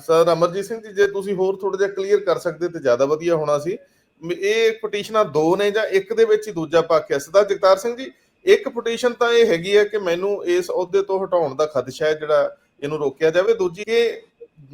ਸਰ ਅਮਰਜੀਤ ਸਿੰਘ ਜੀ, ਜੇ ਤੁਸੀਂ ਹੋਰ ਥੋੜਾ ਜਿਹਾ ਕਲੀਅਰ ਕਰ ਸਕਦੇ ਤੇ ਜ਼ਿਆਦਾ ਵਧੀਆ ਹੋਣਾ ਸੀ। ਇਹ ਪਟੀਸ਼ਨਾਂ ਦੋ ਨੇ ਜਾਂ ਇੱਕ ਦੇ ਵਿੱਚ ਹੀ ਦੂਜਾ ਪੱਖ ਹੈ ਸਦਾ ਜਗਤਾਰ ਸਿੰਘ ਜੀ, ਇੱਕ ਪਟੀਸ਼ਨ ਤਾਂ ਇਹ ਹੈਗੀ ਹੈ ਕਿ ਮੈਨੂੰ ਇਸ ਅਹੁਦੇ ਤੋਂ ਹਟਾਉਣ ਦਾ ਖਦਸ਼ਾ ਹੈ ਜਿਹੜਾ ਇਹਨੂੰ ਰੋਕਿਆ ਜਾਵੇ। ਦੂਜੀ ਇਹ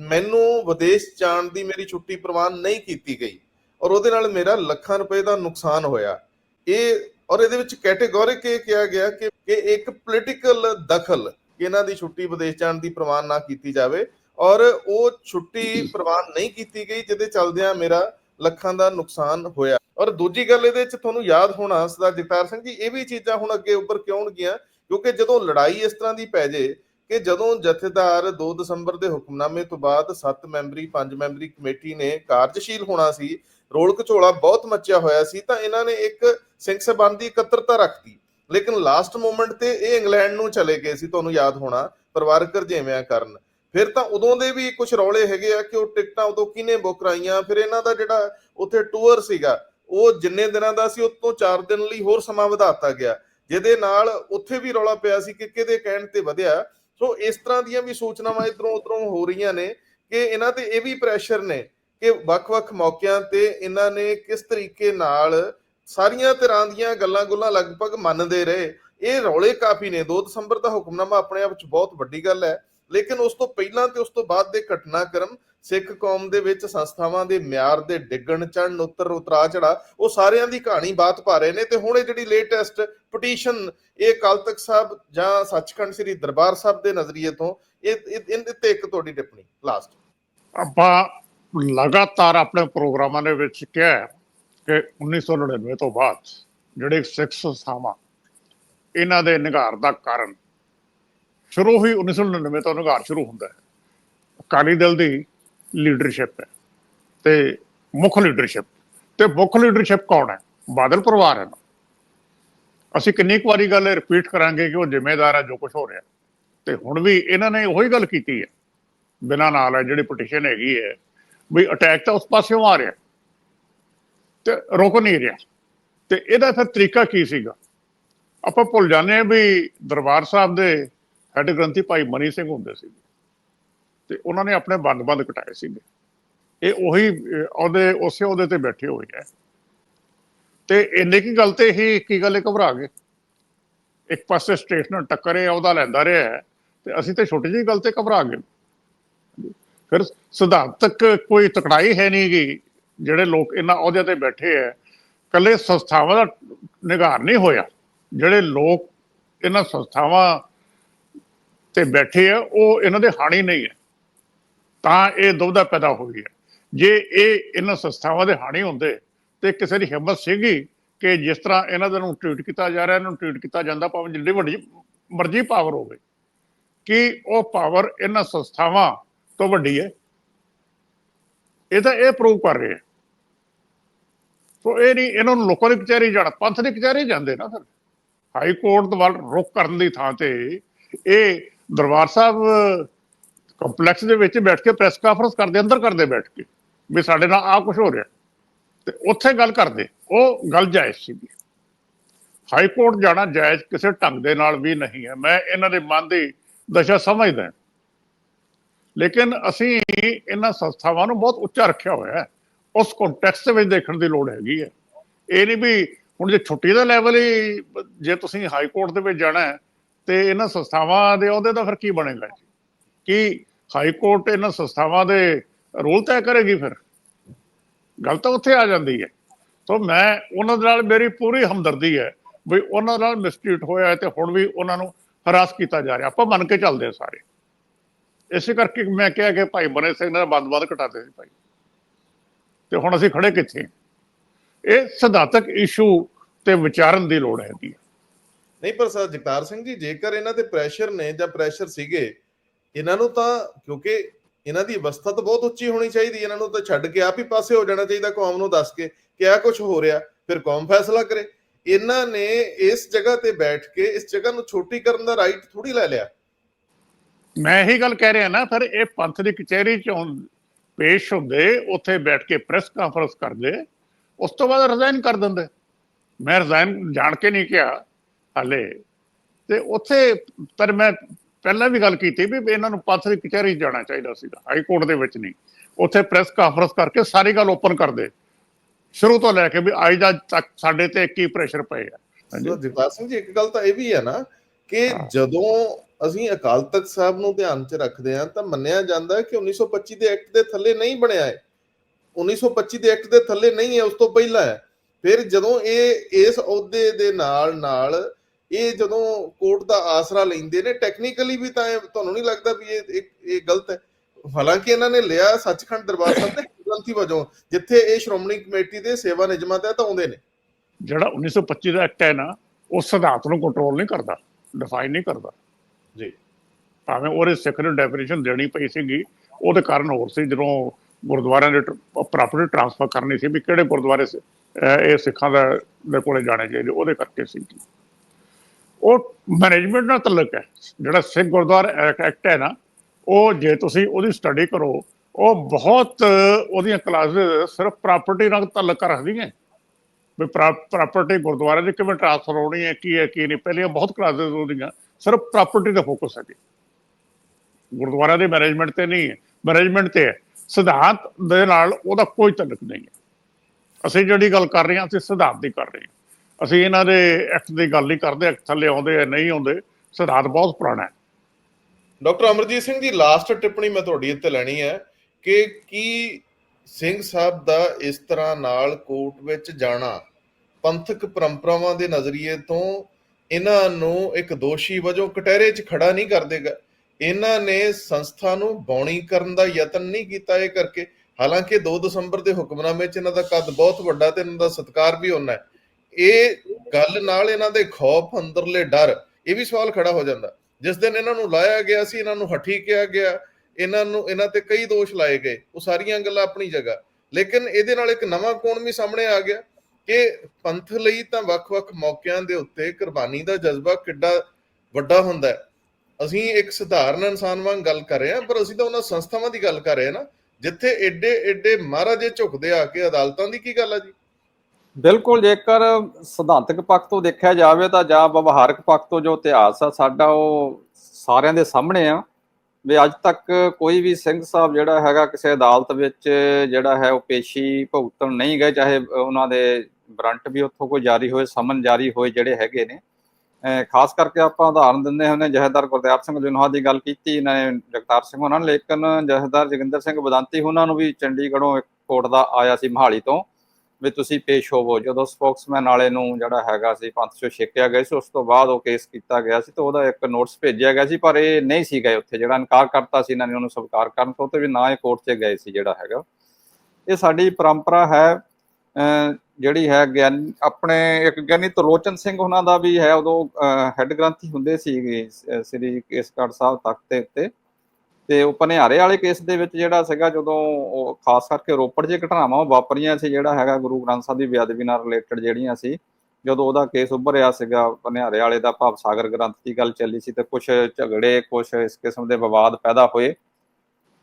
ਮੈਨੂੰ ਵਿਦੇਸ਼ ਜਾਣ ਦੀ ਮੇਰੀ ਛੁੱਟੀ ਪ੍ਰਵਾਨ ਨਹੀਂ ਕੀਤੀ ਗਈ। ਔਰ ਉਹਦੇ ਨਾਲ ਮੇਰਾ ਲੱਖਾਂ ਰੁਪਏ ਦਾ ਨੁਕਸਾਨ ਹੋਇਆ। ਇਹ ਔਰ ਇਹਦੇ ਵਿੱਚ ਕੈਟੇਗੋਰਿਕ ਇਹ ਕਿਹਾ ਗਿਆ ਕਿ ਕਿ ਇੱਕ ਪੋਲੀਟੀਕਲ ਦਖਲ ਇਹਨਾਂ ਦੀ ਛੁੱਟੀ ਵਿਦੇਸ਼ ਜਾਣ ਦੀ ਪ੍ਰਵਾਨ ਨਾ ਕੀਤੀ ਜਾਵੇ ਔਰ ਉਹ ਛੁੱਟੀ ਪ੍ਰਵਾਨ ਨਹੀਂ ਕੀਤੀ ਗਈ ਜਿਹਦੇ ਚਲਦਿਆਂ ਮੇਰਾ ਲੱਖਾਂ ਦਾ ਨੁਕਸਾਨ ਹੋਇਆ। ਔਰ ਦੂਜੀ ਗੱਲ ਇਹਦੇ ਵਿੱਚ ਤੁਹਾਨੂੰ ਯਾਦ ਹੋਣਾ ਸਰਦਾਰ ਜਗਤਾਰ ਸਿੰਘ ਜੀ, ਇਹ ਵੀ ਚੀਜ਼ਾਂ ਹੁਣ ਅੱਗੇ ਉੱਪਰ ਕਿਉਂ ਕਿਉਂਕਿ ਜਦੋਂ ਲੜਾਈ ਇਸ ਤਰ੍ਹਾਂ ਦੀ ਪੈ ਜੇ ਕਿ ਜਦੋਂ ਜਥੇਦਾਰ 2 ਦਸੰਬਰ ਦੇ ਹੁਕਮਨਾਮੇ ਤੋਂ ਬਾਅਦ 7 ਮੈਂਬਰੀ 5 ਮੈਂਬਰੀ ਕਮੇਟੀ ਨੇ ਕਾਰਜਸ਼ੀਲ ਹੋਣਾ ਸੀ ਰੋਲ ਘਚੋਲਾ ਬਹੁਤ ਮੱਚਿਆ ਹੋਇਆ ਸੀ, ਤਾਂ ਇਹਨਾਂ ਨੇ ਇੱਕ ਸਿੰਘ ਸਭਾ ਦੀ ਇਕੱਤਰਤਾ ਰੱਖਤੀ ਲੇਕਿਨ ਲਾਸਟ ਮੂਮੈਂਟ ਤੇ ਇਹ ਇੰਗਲੈਂਡ ਨੂੰ ਚਲੇ ਗਏ ਸੀ, ਤੁਹਾਨੂੰ ਯਾਦ ਹੋਣਾ, ਪਰਿਵਾਰਕ ਰਜੇਵਿਆਂ ਕਾਰਨ। ਫਿਰ ਤਾਂ ਉਦੋਂ ਦੇ ਵੀ ਕੁਝ ਰੌਲੇ ਹੈਗੇ ਆ ਕਿ ਉਹ ਟਿਕਟਾਂ ਉਦੋਂ ਕਿਹਨੇ ਬੁੱਕ ਕਰਾਈਆਂ, ਫਿਰ ਇਹਨਾਂ ਦਾ ਜਿਹੜਾ ਉੱਥੇ ਟੂਰ ਸੀਗਾ, ਉਹ ਜਿੰਨੇ ਦਿਨਾਂ ਦਾ ਸੀ ਉਸ ਤੋਂ 4 ਦਿਨ ਲਈ ਹੋਰ ਸਮਾਂ ਵਧਾਤਾ ਗਿਆ, ਜਿਹਦੇ ਨਾਲ ਉੱਥੇ ਵੀ ਰੌਲਾ ਪਿਆ ਸੀ ਕਿ ਕਿਹਦੇ ਕਹਿਣ ਤੇ ਵਧਿਆ। ਸੋ ਇਸ ਤਰ੍ਹਾਂ ਦੀਆਂ ਵੀ ਸੂਚਨਾਵਾਂ ਇਧਰੋਂ ਉਧਰੋਂ ਹੋ ਰਹੀਆਂ ਨੇ ਕਿ ਇਹਨਾਂ ਤੇ ਇਹ ਵੀ ਪ੍ਰੈਸ਼ਰ ਨੇ ਕਿ ਵੱਖ-ਵੱਖ ਮੌਕਿਆਂ ਤੇ ਇਹਨਾਂ ਨੇ ਕਿਸ ਤਰੀਕੇ ਨਾਲ ਸਾਰੀਆਂ ਤਰ੍ਹਾਂ ਦੀਆਂ ਗੱਲਾਂ ਗੁੱਲਾਂ ਲਗਭਗ ਮੰਨਦੇ ਰਹੇ। ਇਹ ਰੌਲੇ ਕਾਫੀ ਨੇ। 2 ਦਸੰਬਰ ਦਾ ਹੁਕਮਨਾਮਾ ਆਪਣੇ ਆਪ ਵਿੱਚ ਬਹੁਤ ਵੱਡੀ ਗੱਲ ਹੈ। ਲੇਕਿਨ ਉਸ ਤੋਂ ਪਹਿਲਾਂ ਤੇ ਉਸ ਤੋਂ ਬਾਅਦ ਦੇ ਘਟਨਾਕ੍ਰਮ, ਸਿੱਖ ਕੌਮ ਦੇ ਵਿੱਚ ਸੰਸਥਾਵਾਂ ਦੇ ਮਿਆਰ ਦੇ ਡਿੱਗਣ ਚੜਨ ਉੱਤਰ ਉਤਰਾ ਚੜਾ ਉਹ ਸਾਰਿਆਂ ਦੀ ਕਹਾਣੀ ਬਾਤ ਪਾ ਰਹੇ ਨੇ। ਤੇ ਹੁਣ ਇਹ ਜਿਹੜੀ ਲੇਟੈਸਟ ਪਟੀਸ਼ਨ ਇਹ ਅਕਾਲ ਤਖਤ ਸਾਹਿਬ ਜਾਂ ਸੱਚਖੰਡ ਸ੍ਰੀ ਦਰਬਾਰ ਸਾਹਿਬ ਦੇ ਨਜ਼ਰੀਏ ਤੋਂ ਇਹ, ਇਹ- ਇਹਦੇ ਤੇ ਇੱਕ ਤੁਹਾਡੀ ਟਿੱਪਣੀ। ਲਾਸਟ ਆਪਾਂ ਲਗਾਤਾਰ ਆਪਣੇ ਪ੍ਰੋਗਰਾਮਾਂ ਦੇ ਵਿੱਚ ਕਿਹਾ ਹੈ ਕਿ 1999 ਤੋਂ ਬਾਅਦ ਜਿਹੜੇ ਸਿੱਖ ਸੰਸਥਾਵਾਂ ਇਹਨਾਂ ਦੇ ਨਿਗਾਰ ਦਾ ਕਾਰਨ ਸ਼ੁਰੂ ਹੀ 1999 ਤੋਂ ਨਿਗਾਰ ਸ਼ੁਰੂ ਹੁੰਦਾ ਹੈ। ਅਕਾਲੀ ਦਲ ਦੀ ਲੀਡਰਸ਼ਿਪ ਹੈ ਤੇ ਮੁੱਖ ਲੀਡਰਸ਼ਿਪ। ਤੇ ਮੁੱਖ ਲੀਡਰਸ਼ਿਪ ਕੌਣ ਹੈ? ਬਾਦਲ ਪਰਿਵਾਰ ਹੈ। ਨਾ। ਅਸੀਂ ਕਿੰਨੀ ਕੁ ਵਾਰੀ ਗੱਲ ਰਿਪੀਟ ਕਰਾਂਗੇ ਕਿ ਉਹ ਜ਼ਿੰਮੇਦਾਰ ਹੈ ਜੋ ਕੁਝ ਹੋ ਰਿਹਾ। ਤੇ ਹੁਣ ਵੀ ਇਹਨਾਂ ਨੇ ਉਹੀ ਗੱਲ ਕੀਤੀ ਹੈ। ਬਿਨਾਂ ਨਾਲ ਹੈ, ਜਿਹੜੀ ਪਟੀਸ਼ਨ ਹੈਗੀ ਹੈ ਵੀ ਅਟੈਕ ਤਾਂ ਉਸ ਪਾਸਿਓਂ ਆ ਰਿਹਾ। ਤੇ ਰੁਕ ਨਹੀਂ ਰਿਹਾ। ਤੇ ਇਹਦਾ ਫਿਰ ਤਰੀਕਾ ਕੀ ਸੀਗਾ? ਆਪਾਂ ਭੁੱਲ ਜਾਂਦੇ ਹਾਂ ਵੀ ਦਰਬਾਰ ਸਾਹਿਬ ਦੇ ਹੈੱਡ ਗ੍ਰੰਥੀ ਭਾਈ ਮਨੀ ਸਿੰਘ ਹੁੰਦੇ ਸੀ ਤੇ ਉਹਨਾਂ ਨੇ ਆਪਣੇ ਬੰਦ-ਬੰਦ ਕਟਾਏ ਸੀਗੇ। ਇਹ ਉਹੀ ਉਹਦੇ ਉਸੇ ਉਹਦੇ ਤੇ ਬੈਠੇ ਹੋਏ ਹੈ ਤੇ ਇੰਨੇ ਕੀ ਗੱਲ ਤੇ ਹੀ ਕੀ ਗੱਲ ਇਹ ਘਬਰਾ ਗਏ। ਇੱਕ ਪਾਸੇ ਸਟੇਟ ਨਾਲ ਟੱਕਰੇ ਉਹਦਾ ਲੈਂਦਾ ਰਿਹਾ। ਹੈ, ਤੇ ਅਸੀਂ ਤੇ ਛੋਟੀ ਜਿਹੀ ਗੱਲ ਤੇ ਘਬਰਾ ਗਏ। ਫਿਰ ਸਿਧਾਂਤਕ ਕੋਈ ਤਕੜਾਈ ਹੈ ਨਹੀਂ ਗੀ, ਜਿਹੜੇ ਲੋਕ ਇਹਨਾਂ ਅਹੁਦਿਆਂ ਤੇ ਬੈਠੇ ਹੈ ਕੱਲੇ ਸੰਸਥਾਵਾਂ ਦਾ ਨਿਗਾਰ ਨਹੀਂ ਹੋਇਆ। ਜਿਹੜੇ ਲੋਕ ਇਹਨਾਂ ਸੰਸਥਾਵਾਂ ਤੇ ਬੈਠੇ ਆ ਉਹ ਇਹਨਾਂ ਦੇ ਹਾਣੀ ਨਹੀਂ ਹੈ ਤਾਂ ਇਹ ਦੁਬਦਾ ਪੈਦਾ ਹੋਈ ਹੈ ਜੇ ਇਹ ਇਹਨਾਂ ਸੰਸਥਾਵਾਂ ਦੇ ਹਾਣੀ ਹੁੰਦੇ ਤੇ ਕਿਸੇ ਦੀ ਹਿੰਮਤ ਸੀਗੀ ਕਿ ਜਿਸ ਤਰ੍ਹਾਂ ਇਹਨਾਂ ਦੇ ਨੂੰ ਟ੍ਰੀਟ ਕੀਤਾ ਜਾ ਰਿਹਾ, ਇਹਨਾਂ ਨੂੰ ਟ੍ਰੀਟ ਕੀਤਾ ਜਾਂਦਾ, ਭਾਵੇਂ ਜਿੰਨੀ ਵੱਡੀ ਮਰਜ਼ੀ ਪਾਵਰ ਹੋਵੇ, ਕਿ ਉਹ ਪਾਵਰ ਇਹਨਾਂ ਸੰਸਥਾਵਾਂ ਤੋਂ ਵੱਡੀ ਹੈ। ਇਹ ਤਾਂ ਇਹ ਪ੍ਰੂਵ ਕਰ ਰਹੇ ਹੈ। ਸੋ ਇਹ ਨਹੀਂ, ਇਹਨਾਂ ਨੂੰ ਲੋਕਾਂ ਦੀ ਕਚਹਿਰੀ ਜਾਣਾ, ਪੰਥ ਦੀ ਕਚਹਿਰੀ ਜਾਂਦੇ ਨਾ ਫਿਰ। ਹਾਈ ਕੋਰਟ ਦੇ ਵੱਲ ਰੁਕ ਕਰਨ ਦੀ ਥਾਂ ਤੇ ਇਹ ਦਰਬਾਰ ਸਾਹਿਬ ਕੰਪਲੈਕਸ ਦੇ ਵਿੱਚ ਬੈਠ ਕੇ ਪ੍ਰੈਸ ਕਾਨਫਰੰਸ ਕਰਦੇ, ਅੰਦਰ ਕਰਦੇ ਬੈਠ ਕੇ, ਵੀ ਸਾਡੇ ਨਾਲ ਆ ਕੁਝ ਹੋ ਰਿਹਾ। ਤੇ ਉੱਥੇ ਗੱਲ ਕਰਦੇ, ਉਹ ਗੱਲ ਜਾਇਜ਼ ਸੀਗੀ। ਹਾਈ ਕੋਰਟ ਜਾਣਾ ਜਾਇਜ਼ ਕਿਸੇ ਢੰਗ ਦੇ ਨਾਲ ਵੀ ਨਹੀਂ ਹੈ। ਮੈਂ ਇਹਨਾਂ ਦੇ ਮਨ ਦੀ ਦਸ਼ਾ ਸਮਝਦਾ ਲੇਕਿਨ ਅਸੀਂ ਇਹਨਾਂ ਸੰਸਥਾਵਾਂ ਨੂੰ ਬਹੁਤ ਉੱਚਾ ਰੱਖਿਆ ਹੋਇਆ ਹੈ। ਉਸ ਕੰਟੈਕਸਟ ਦੇ ਵਿੱਚ ਦੇਖਣ ਦੀ ਲੋੜ ਹੈਗੀ ਹੈ। ਇਹ ਨਹੀਂ ਵੀ ਹੁਣ ਜੇ ਛੁੱਟੀ ਦਾ ਲੈਵਲ ਹੀ ਜੇ ਤੁਸੀਂ ਹਾਈ ਕੋਰਟ ਦੇ ਵਿੱਚ ਜਾਣਾ ਹੈ, ਤੇ ਇਹਨਾਂ ਸੰਸਥਾਵਾਂ ਦੇ ਉਹਦੇ ਦਾ ਫਿਰ ਕੀ ਬਣੇਗਾ ਜੀ? ਕੀ ਹਾਈ ਕੋਰਟ ਇਹਨਾਂ ਸੰਸਥਾਵਾਂ ਦੇ ਰੋਲ ਤੈਅ ਕਰੇਗੀ ਫਿਰ? ਗੱਲ ਤਾਂ ਉੱਥੇ ਆ ਜਾਂਦੀ ਹੈ। ਸੋ ਮੈਂ ਉਹਨਾਂ ਦੇ ਨਾਲ ਮੇਰੀ ਪੂਰੀ ਹਮਦਰਦੀ ਹੈ ਵੀ ਉਹਨਾਂ ਨਾਲ ਮਿਸਟ੍ਰੀਟ ਹੋਇਆ ਹੈ ਤੇ ਹੁਣ ਵੀ ਉਹਨਾਂ ਨੂੰ ਹਰਾਸ ਕੀਤਾ ਜਾ ਰਿਹਾ। ਆਪਾਂ ਮੰਨ ਕੇ ਚੱਲਦੇ ਹਾਂ ਸਾਰੇ। ਇਸੇ ਕਰਕੇ ਮੈਂ ਕਿਹਾ ਕਿ ਭਾਈ ਬਨੇ ਸਿੰਘ ਨੇ ਬੰਦ-ਬੰਦ ਘਟਾਤੇ ਸੀ ਭਾਈ। ਤੇ ਹੁਣ ਅਸੀਂ ਖੜੇ ਕਿੱਥੇ? ਇਹ ਸਿਧਾਂਤਕ ਇਸ਼ੂ ਤੇ ਵਿਚਾਰਨ ਦੀ ਲੋੜ ਹੈਗੀ ਹੈ ਨਹੀਂ, ਪਰ ਸਰ, ਜਗਤਾਰ ਸਿੰਘ ਜੀ, ਜੇਕਰ ਇਹਨਾਂ ਤੇ ਪ੍ਰੈਸ਼ਰ ਨੇ ਜਾਂ ਪ੍ਰੈਸ਼ਰ ਸੀਗੇ, ਇਹਨਾਂ ਨੂੰ ਤਾਂ ਕਿਉਂਕਿ ਇਹਨਾਂ ਦੀ ਅਵਸਥਾ ਤਾਂ ਬਹੁਤ ਉੱਚੀ ਹੋਣੀ ਚਾਹੀਦੀ ਇਹਨਾਂ ਨੂੰ ਤਾਂ ਛੱਡ ਕੇ ਆਪ ਹੀ ਪਾਸੇ ਹੋ ਜਾਣਾ ਚਾਹੀਦਾ, ਕੌਮ ਨੂੰ ਦੱਸ ਕੇ ਕਿ ਆ ਕੁਝ ਹੋ ਰਿਹਾ, ਫਿਰ ਕੌਮ ਫੈਸਲਾ ਕਰੇ। ਇਹਨਾਂ ਨੇ ਇਸ ਜਗ੍ਹਾ ਤੇ ਬੈਠ ਕੇ ਇਸ ਜਗ੍ਹਾ ਨੂੰ ਛੋਟੀ ਕਰਨ ਦਾ ਰਾਈਟ ਥੋੜੀ ਲੈ ਲਿਆ। ਮੈਂ ਇਹੀ ਗੱਲ ਕਹਿ ਰਿਹਾ ਨਾ ਫਿਰ ਇਹ ਪੰਥ ਦੀ ਕਚਹਿਰੀ ਚ ਪੇਸ਼ ਹੁੰਦੇ, ਉੱਥੇ ਬੈਠ ਕੇ ਪ੍ਰੈਸ ਕਾਨਫਰੰਸ ਕਰਦੇ, ਉਸ ਤੋਂ ਬਾਅਦ ਰਿਜ਼ਾਈਨ ਕਰ ਦਿੰਦੇ। ਮੈਂ ਰਿਜ਼ਾਈਨ ਜਾਣ ਕੇ ਨਹੀਂ ਕਿਹਾ ਹਲੇ। ਤੇ ਉੱਥੇ ਪਰ ਮੈਂ ਪਹਿਲਾਂ ਵੀ ਗੱਲ ਕੀਤੀ ਵੀ ਇਹਨਾਂ ਨੂੰ ਪੰਥ ਦੀ ਕਚਹਿਰੀ ਜਾਣਾ ਚਾਹੀਦਾ ਸੀਗਾ, ਹਾਈ ਕੋਰਟ ਦੇ ਵਿੱਚ ਨਹੀਂ। ਉੱਥੇ ਪ੍ਰੈਸ ਕਾਨਫਰੰਸ ਕਰਕੇ ਸਾਰੀ ਗੱਲ ਓਪਨ ਕਰ ਸ਼ੁਰੂ ਤੋਂ ਲੈ ਕੇ ਵੀ ਅੱਜ ਦਾ ਤੱਕ ਸਾਡੇ ਤੇ ਕੀ ਪ੍ਰੈਸ਼ਰ ਪਏ ਆ। ਹਾਂਜੀ। ਸਿੰਘ ਜੀ, ਇੱਕ ਗੱਲ ਤਾਂ ਇਹ ਵੀ ਹੈ ਨਾ ਕਿ ਜਦੋਂ ਅਸੀਂ ਅਕਾਲ ਤਖਤ ਸਾਹਿਬ ਨੂੰ ਧਿਆਨ 'ਚ ਰੱਖਦੇ ਹਾਂ ਤਾਂ ਮੰਨਿਆ ਜਾਂਦਾ ਹੈ ਕਿ 1925 ਦੇ ਐਕਟ ਦੇ ਥੱਲੇ ਨਹੀਂ ਬਣਿਆ ਹੈ। 1925 ਦੇ ਐਕਟ ਦੇ ਥੱਲੇ ਨਹੀਂ ਹੈ, ਉਸ ਤੋਂ ਪਹਿਲਾਂ ਹੈ। ਫਿਰ ਜਦੋਂ ਇਹ, ਇਸ ਅਹੁਦੇ ਦੇ ਨਾਲ ਨਾਲ ਇਹ ਜਦੋਂ ਕੋਰਟ ਦਾ ਆਸਰਾ ਲੈਂਦੇ ਨੇ ਟੈਕਨੀਕਲੀ ਵੀ ਤਾਂ ਤੁਹਾਨੂੰ ਨਹੀਂ ਲੱਗਦਾ ਵੀ ਇਹ, ਇਹ- ਗਲਤ ਹੈ। ਹਾਲਾਂਕਿ ਇਹਨਾਂ ਨੇ ਲਿਆ ਸੱਚਖੰਡ ਦਰਬਾਰ ਸਾਹਿਬ ਤੇ ਗ੍ਰੰਥੀ ਵਜੋਂ, ਜਿੱਥੇ ਇਹ ਸ਼੍ਰੋਮਣੀ ਕਮੇਟੀ ਦੇ ਸੇਵਾ ਨਿਯਮਾਂ ਤਹਿਤ ਆਉਂਦੇ ਨੇ। ਜਿਹੜਾ 1925 ਦਾ ਐਕਟ ਹੈ ਨਾ, ਉਹ ਸਿਧਾਂਤ ਨੂੰ ਕੰਟਰੋਲ ਨਹੀਂ ਕਰਦਾ ਡਿਫਾਈਨ ਨਹੀਂ ਕਰਦਾ। ਜੀ। ਭਾਵੇਂ ਉਹਦੇ ਸਿੱਖ ਨੂੰ ਡੈਫੀਨੇਸ਼ਨ ਦੇਣੀ ਪਈ ਸੀਗੀ ਉਹਦੇ ਕਾਰਨ ਹੋਰ ਸੀ, ਜਦੋਂ ਗੁਰਦੁਆਰਿਆਂ ਦੇ ਪ੍ਰਾਪਰਟੀ ਟ੍ਰਾਂਸਫਰ ਕਰਨੀ ਸੀ ਵੀ ਕਿਹੜੇ ਗੁਰਦੁਆਰੇ ਇਹ ਸਿੱਖਾਂ ਦਾ, ਦੇ ਕੋਲੇ ਜਾਣੇ ਚਾਹੀਦੇ, ਉਹਦੇ ਕਰਕੇ ਸੀ। ਉਹ ਮੈਨੇਜਮੈਂਟ ਨਾਲ ਤਲਕ ਹੈ। ਜਿਹੜਾ ਸਿੱਖ ਗੁਰਦੁਆਰਾ ਐਕਟ ਹੈ ਨਾ, ਉਹ ਜੇ ਤੁਸੀਂ ਉਹਦੀ ਸਟੱਡੀ ਕਰੋ, ਉਹ ਬਹੁਤ ਉਹਦੀਆਂ ਕਲਾਸਿਸ ਸਿਰਫ ਪ੍ਰਾਪਰਟੀ ਨਾਲ ਤਲਕ ਰੱਖਦੀਆਂ। ਵੀ ਪ੍ਰਾਪਰਟੀ ਗੁਰਦੁਆਰੇ ਦੀ ਕਿਵੇਂ ਟ੍ਰਾਂਸਫਰ ਹੋਣੀ ਹੈ, ਕੀ ਹੈ, ਕੀ ਨਹੀਂ, ਪਹਿਲੀਆਂ ਬਹੁਤ ਕਲਾਸਿਸ ਉਹਦੀਆਂ ਸਿਰਫ ਪ੍ਰਾਪਰਟੀ ਤੇ ਫੋਕਸ ਹੈ ਗੁਰਦੁਆਰਾ ਦੇ ਮੈਨੇਜਮੈਂਟ ਤੇ ਨਹੀਂ ਹੈ ਮੈਨੇਜਮੈਂਟ ਤੇ ਹੈ। ਸਿਧਾਂਤ ਦੇ ਨਾਲ ਉਹਦਾ ਕੋਈ ਤਲਕ ਨਹੀਂ ਹੈ। ਅਸੀਂ ਜਿਹੜੀ ਗੱਲ ਕਰ ਰਹੇ ਹਾਂ, ਅਸੀਂ ਸਿਧਾਂਤ ਦੀ ਕਰ ਰਹੇ ਹਾਂ। ਅਸੀਂ ਇਹਨਾਂ ਦੇ ਐਕਟ ਦੀ ਗੱਲ ਨਹੀਂ ਕਰਦੇ ਐਕਟ ਥੱਲੇ ਆਉਂਦੇ ਨਹੀਂ ਆਉਂਦੇ, ਸਿਧਾਂਤ ਬਹੁਤ ਪੁਰਾਣਾ ਹੈ। ਡਾਕਟਰ ਅਮਰਜੀਤ ਸਿੰਘ ਦੀ ਲਾਸਟ ਟਿੱਪਣੀ ਮੈਂ ਤੁਹਾਡੀ ਇੱਥੇ ਲੈਣੀ ਹੈ ਕਿ ਕੀ ਸਿੰਘ ਸਾਹਿਬ ਦਾ ਇਸ ਤਰ੍ਹਾਂ ਨਾਲ ਕੋਰਟ ਵਿੱਚ ਜਾਣਾ ਪੰਥਕ ਪਰੰਪਰਾਵਾਂ ਦੇ ਨਜ਼ਰੀਏ ਤੋਂ ਇਹਨਾਂ ਨੂੰ ਇੱਕ ਦੋਸ਼ੀ ਵਜੋਂ ਕਟਹਿਰੇ 'ਚ ਖੜਾ ਨਹੀਂ ਕਰ ਦੇਗਾ ਇਹਨਾਂ ਨੇ ਸੰਸਥਾ ਨੂੰ ਬੌਣੀ ਕਰਨ ਦਾ ਯਤਨ ਨਹੀਂ ਕੀਤਾ ਇਹ ਕਰਕੇ। ਹਾਲਾਂਕਿ 2 ਦਸੰਬਰ ਦੇ ਹੁਕਮਨਾਮੇ 'ਚ ਇਹਨਾਂ ਦਾ ਕੱਦ ਬਹੁਤ ਵੱਡਾ ਤੇ ਇਹਨਾਂ ਦਾ ਸਤਿਕਾਰ ਵੀ ਉਹਨਾਂ ਹੈ। ਇਹ ਗੱਲ ਨਾਲ ਇਹਨਾਂ ਦੇ ਖੌਫ, ਅੰਦਰਲੇ ਡਰ, ਇਹ ਵੀ ਸਵਾਲ ਖੜਾ ਹੋ ਜਾਂਦਾ। ਜਿਸ ਦਿਨ ਇਹਨਾਂ ਨੂੰ ਲਾਇਆ ਗਿਆ ਸੀ, ਇਹਨਾਂ ਨੂੰ ਹੱਠੀ ਕਿਹਾ ਗਿਆ, ਇਹਨਾਂ ਨੂੰ ਇਹਨਾਂ ਤੇ ਕਈ ਦੋਸ਼ ਲਾਏ ਗਏ। ਉਹ ਸਾਰੀਆਂ ਗੱਲਾਂ ਆਪਣੀ ਜਗ੍ਹਾ। ਲੇਕਿਨ ਇਹਦੇ ਨਾਲ ਇੱਕ ਨਵਾਂ ਕੋਣ ਵੀ ਸਾਹਮਣੇ ਆ ਗਿਆ। ਕਿ ਪੰਥ ਲਈ ਤਾਂ ਵੱਖ-ਵੱਖ ਮੌਕਿਆਂ ਦੇ ਉੱਤੇ ਕੁਰਬਾਨੀ ਦਾ ਜਜ਼ਬਾ ਕਿੱਡਾ ਵੱਡਾ ਹੁੰਦਾ ਹੈ। ਅਸੀਂ ਇੱਕ ਸਧਾਰਨ ਇਨਸਾਨ ਵਾਂਗ ਗੱਲ ਕਰ ਰਹੇ ਹਾਂ, ਪਰ ਅਸੀਂ ਤਾਂ ਉਹਨਾਂ ਸੰਸਥਾਵਾਂ ਦੀ ਗੱਲ ਕਰ ਰਹੇ ਹਾਂ ਨਾ, ਜਿੱਥੇ ਏਡੇ ਏਡੇ ਮਹਾਰਾਜੇ ਝੁਕਦੇ ਆ ਕੇ ਅਦਾਲਤਾਂ ਦੀ ਕੀ ਗੱਲ ਆ ਜੀ? ਬਿਲਕੁਲ, ਜੇਕਰ ਸਿਧਾਂਤਕ ਪੱਖ ਤੋਂ ਦੇਖਿਆ ਜਾਵੇ ਤਾਂ ਜਾਂ ਵਿਵਹਾਰਕ ਪੱਖ ਤੋਂ ਜੋ ਇਤਿਹਾਸ ਆ, ਸਾਡਾ ਉਹ ਸਾਰਿਆਂ ਦੇ ਸਾਹਮਣੇ ਆ। ਵੀ ਅੱਜ ਤੱਕ ਕੋਈ ਵੀ ਸਿੰਘ ਸਾਹਿਬ ਜਿਹੜਾ ਹੈਗਾ ਕਿਸੇ ਅਦਾਲਤ ਵਿੱਚ ਜਿਹੜਾ ਹੈ ਉਹ ਪੇਸ਼ੀ ਭੁਗਤਣ ਨਹੀਂ ਗਏ, ਚਾਹੇ ਉਹਨਾਂ ਦੇ ਵਾਰੰਟ ਵੀ ਉੱਥੋਂ ਕੋਈ ਜਾਰੀ ਹੋਏ, ਸਮਨ ਜਾਰੀ ਹੋਏ ਜਿਹੜੇ ਹੈਗੇ ਨੇ। ਖਾਸ ਕਰਕੇ ਆਪਾਂ ਉਦਾਹਰਨ ਦਿੰਦੇ ਹੁੰਦੇ ਜਹੇਦਾਰ ਗੁਰਦਿਆਲ ਸਿੰਘ ਜੁਨਹਾ ਦੀ ਗੱਲ ਕੀਤੀ, ਇਹਨਾਂ ਨੇ ਜਗਤਾਰ ਸਿੰਘ ਉਹਨਾਂ ਨੇ, ਲੇਕਿਨ ਜਹੇਦਾਰ ਜੋਗਿੰਦਰ ਸਿੰਘ ਬਦੰਤੀ, ਉਹਨਾਂ ਨੂੰ ਵੀ ਚੰਡੀਗੜ੍ਹੋਂ ਇੱਕ ਕੋਰਟ ਦਾ ਆਇਆ ਸੀ ਮਹਾਲੀ ਤੋਂ। ਵੀ ਤੁਸੀਂ ਪੇਸ਼ ਹੋਵੋ। ਜਦੋਂ ਸਪੋਕਸਮੈਨ ਵਾਲੇ ਨੂੰ ਜਿਹੜਾ ਹੈਗਾ ਸੀ ਪੰਥ ਚੋਂ ਛੇਕਿਆ ਗਿਆ ਸੀ, ਉਸ ਤੋਂ ਬਾਅਦ ਉਹ ਕੇਸ ਕੀਤਾ ਗਿਆ ਸੀ ਤੇ ਉਹਦਾ ਇੱਕ ਨੋਟਿਸ ਭੇਜਿਆ ਗਿਆ ਸੀ, ਪਰ ਇਹ ਨਹੀਂ ਸੀ ਗਏ ਉੱਥੇ। ਜਿਹੜਾ ਇਨਕਾਰ ਕਰਤਾ ਸੀ ਇਹਨਾਂ ਨੇ ਉਹਨੂੰ ਸਵੀਕਾਰ ਕਰਨ ਤੋਂ ਤੇ ਵੀ ਨਾ ਇਹ ਕੋਰਟ 'ਚ ਗਏ ਸੀ ਜਿਹੜਾ ਹੈਗਾ। ਇਹ ਸਾਡੀ ਪਰੰਪਰਾ ਹੈ ਜਿਹੜੀ ਹੈ ਗਿਆਨ, ਆਪਣੇ ਇੱਕ ਗਿਆਨੀ ਤਰਲੋਚਨ ਸਿੰਘ ਉਹਨਾਂ ਦਾ ਵੀ ਹੈ, ਉਦੋਂ ਹੈੱਡ ਗ੍ਰੰਥੀ ਹੁੰਦੇ ਸੀ ਸ੍ਰੀ ਕੇਸਗੜ੍ਹ ਸਾਹਿਬ ਤਖਤ ਦੇ ਉੱਤੇ। ਤੇ ਉਹ ਪਨਿਆਰੇ ਵਾਲੇ ਕੇਸ ਦੇ ਵਿੱਚ ਜਿਹੜਾ ਸੀਗਾ, ਜਦੋਂ ਉਹ ਖਾਸ ਕਰਕੇ ਰੋਪੜ ਜੇ ਘਟਨਾਵਾਂ ਵਾਪਰੀਆਂ ਸੀ, ਜਿਹੜਾ ਹੈਗਾ ਗੁਰੂ ਗ੍ਰੰਥ ਸਾਹਿਬ ਦੀ ਬੇਅਦਬੀ ਨਾਲ ਰਿਲੇਟਡ ਜਿਹੜੀਆਂ ਸੀ, ਜਦੋਂ ਉਹਦਾ ਕੇਸ ਉੱਭਰਿਆ ਸੀਗਾ ਪਨਿਆਰੇ ਵਾਲੇ ਦਾ ਭਾਵ ਸਾਗਰ ਗ੍ਰੰਥ ਦੀ ਗੱਲ ਚੱਲੀ ਸੀ ਤੇ ਕੁਝ ਝਗੜੇ ਕੁਝ ਇਸ ਕਿਸਮ ਦੇ ਵਿਵਾਦ ਪੈਦਾ ਹੋਏ।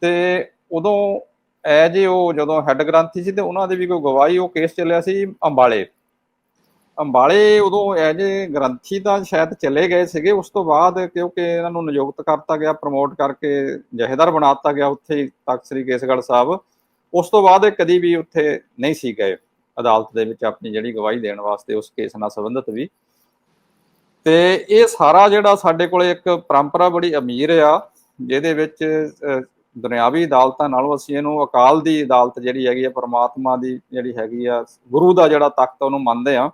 ਤੇ ਉਦੋਂ ਐ ਜੇ ਉਹ ਜਦੋਂ ਹੈੱਡ ਗ੍ਰੰਥੀ ਸੀ ਤੇ ਉਹਨਾਂ ਦੀ ਵੀ ਕੋਈ ਗਵਾਹੀ ਉਹ ਕੇਸ ਚੱਲਿਆ ਸੀ ਅੰਬਾਲੇ। ਅੰਬਾਲੇ ਉਦੋਂ ਐਜ ਗ੍ਰੰਥੀ ਤਾਂ ਸ਼ਾਇਦ ਚਲੇ ਗਏ ਸੀਗੇ, ਉਸ ਤੋਂ ਬਾਅਦ ਕਿਉਂਕਿ ਇਹਨਾਂ ਨੂੰ ਨਿਯੁਕਤ ਕਰਤਾ ਗਿਆ ਪ੍ਰਮੋਟ ਕਰਕੇ ਜਹੇਦਾਰ ਬਣਾਤਾ ਗਿਆ ਉੱਥੇ ਤਖਤ ਸ੍ਰੀ ਕੇਸਗੜ੍ਹ ਸਾਹਿਬ। ਉਸ ਤੋਂ ਬਾਅਦ ਇਹ ਕਦੀ ਵੀ ਉੱਥੇ ਨਹੀਂ ਸੀ ਗਏ, ਅਦਾਲਤ ਦੇ ਵਿੱਚ ਆਪਣੀ ਜਿਹੜੀ ਗਵਾਹੀ ਦੇਣ ਵਾਸਤੇ ਉਸ ਕੇਸ ਨਾਲ ਸੰਬੰਧਿਤ ਵੀ। ਤੇ ਇਹ ਸਾਰਾ ਜਿਹੜਾ ਸਾਡੇ ਕੋਲੇ ਇੱਕ ਪਰੰਪਰਾ ਬੜੀ ਅਮੀਰ ਆ, ਜਿਹਦੇ ਵਿੱਚ ਦੁਨਿਆਵੀ ਅਦਾਲਤਾਂ ਨਾਲੋਂ ਅਸੀਂ ਇਹਨੂੰ ਅਕਾਲ ਦੀ ਅਦਾਲਤ ਜਿਹੜੀ ਹੈਗੀ ਆ, ਪਰਮਾਤਮਾ ਦੀ ਜਿਹੜੀ ਹੈਗੀ ਆ, ਗੁਰੂ ਦਾ ਜਿਹੜਾ ਤਖਤ ਉਹਨੂੰ ਮੰਨਦੇ ਆ।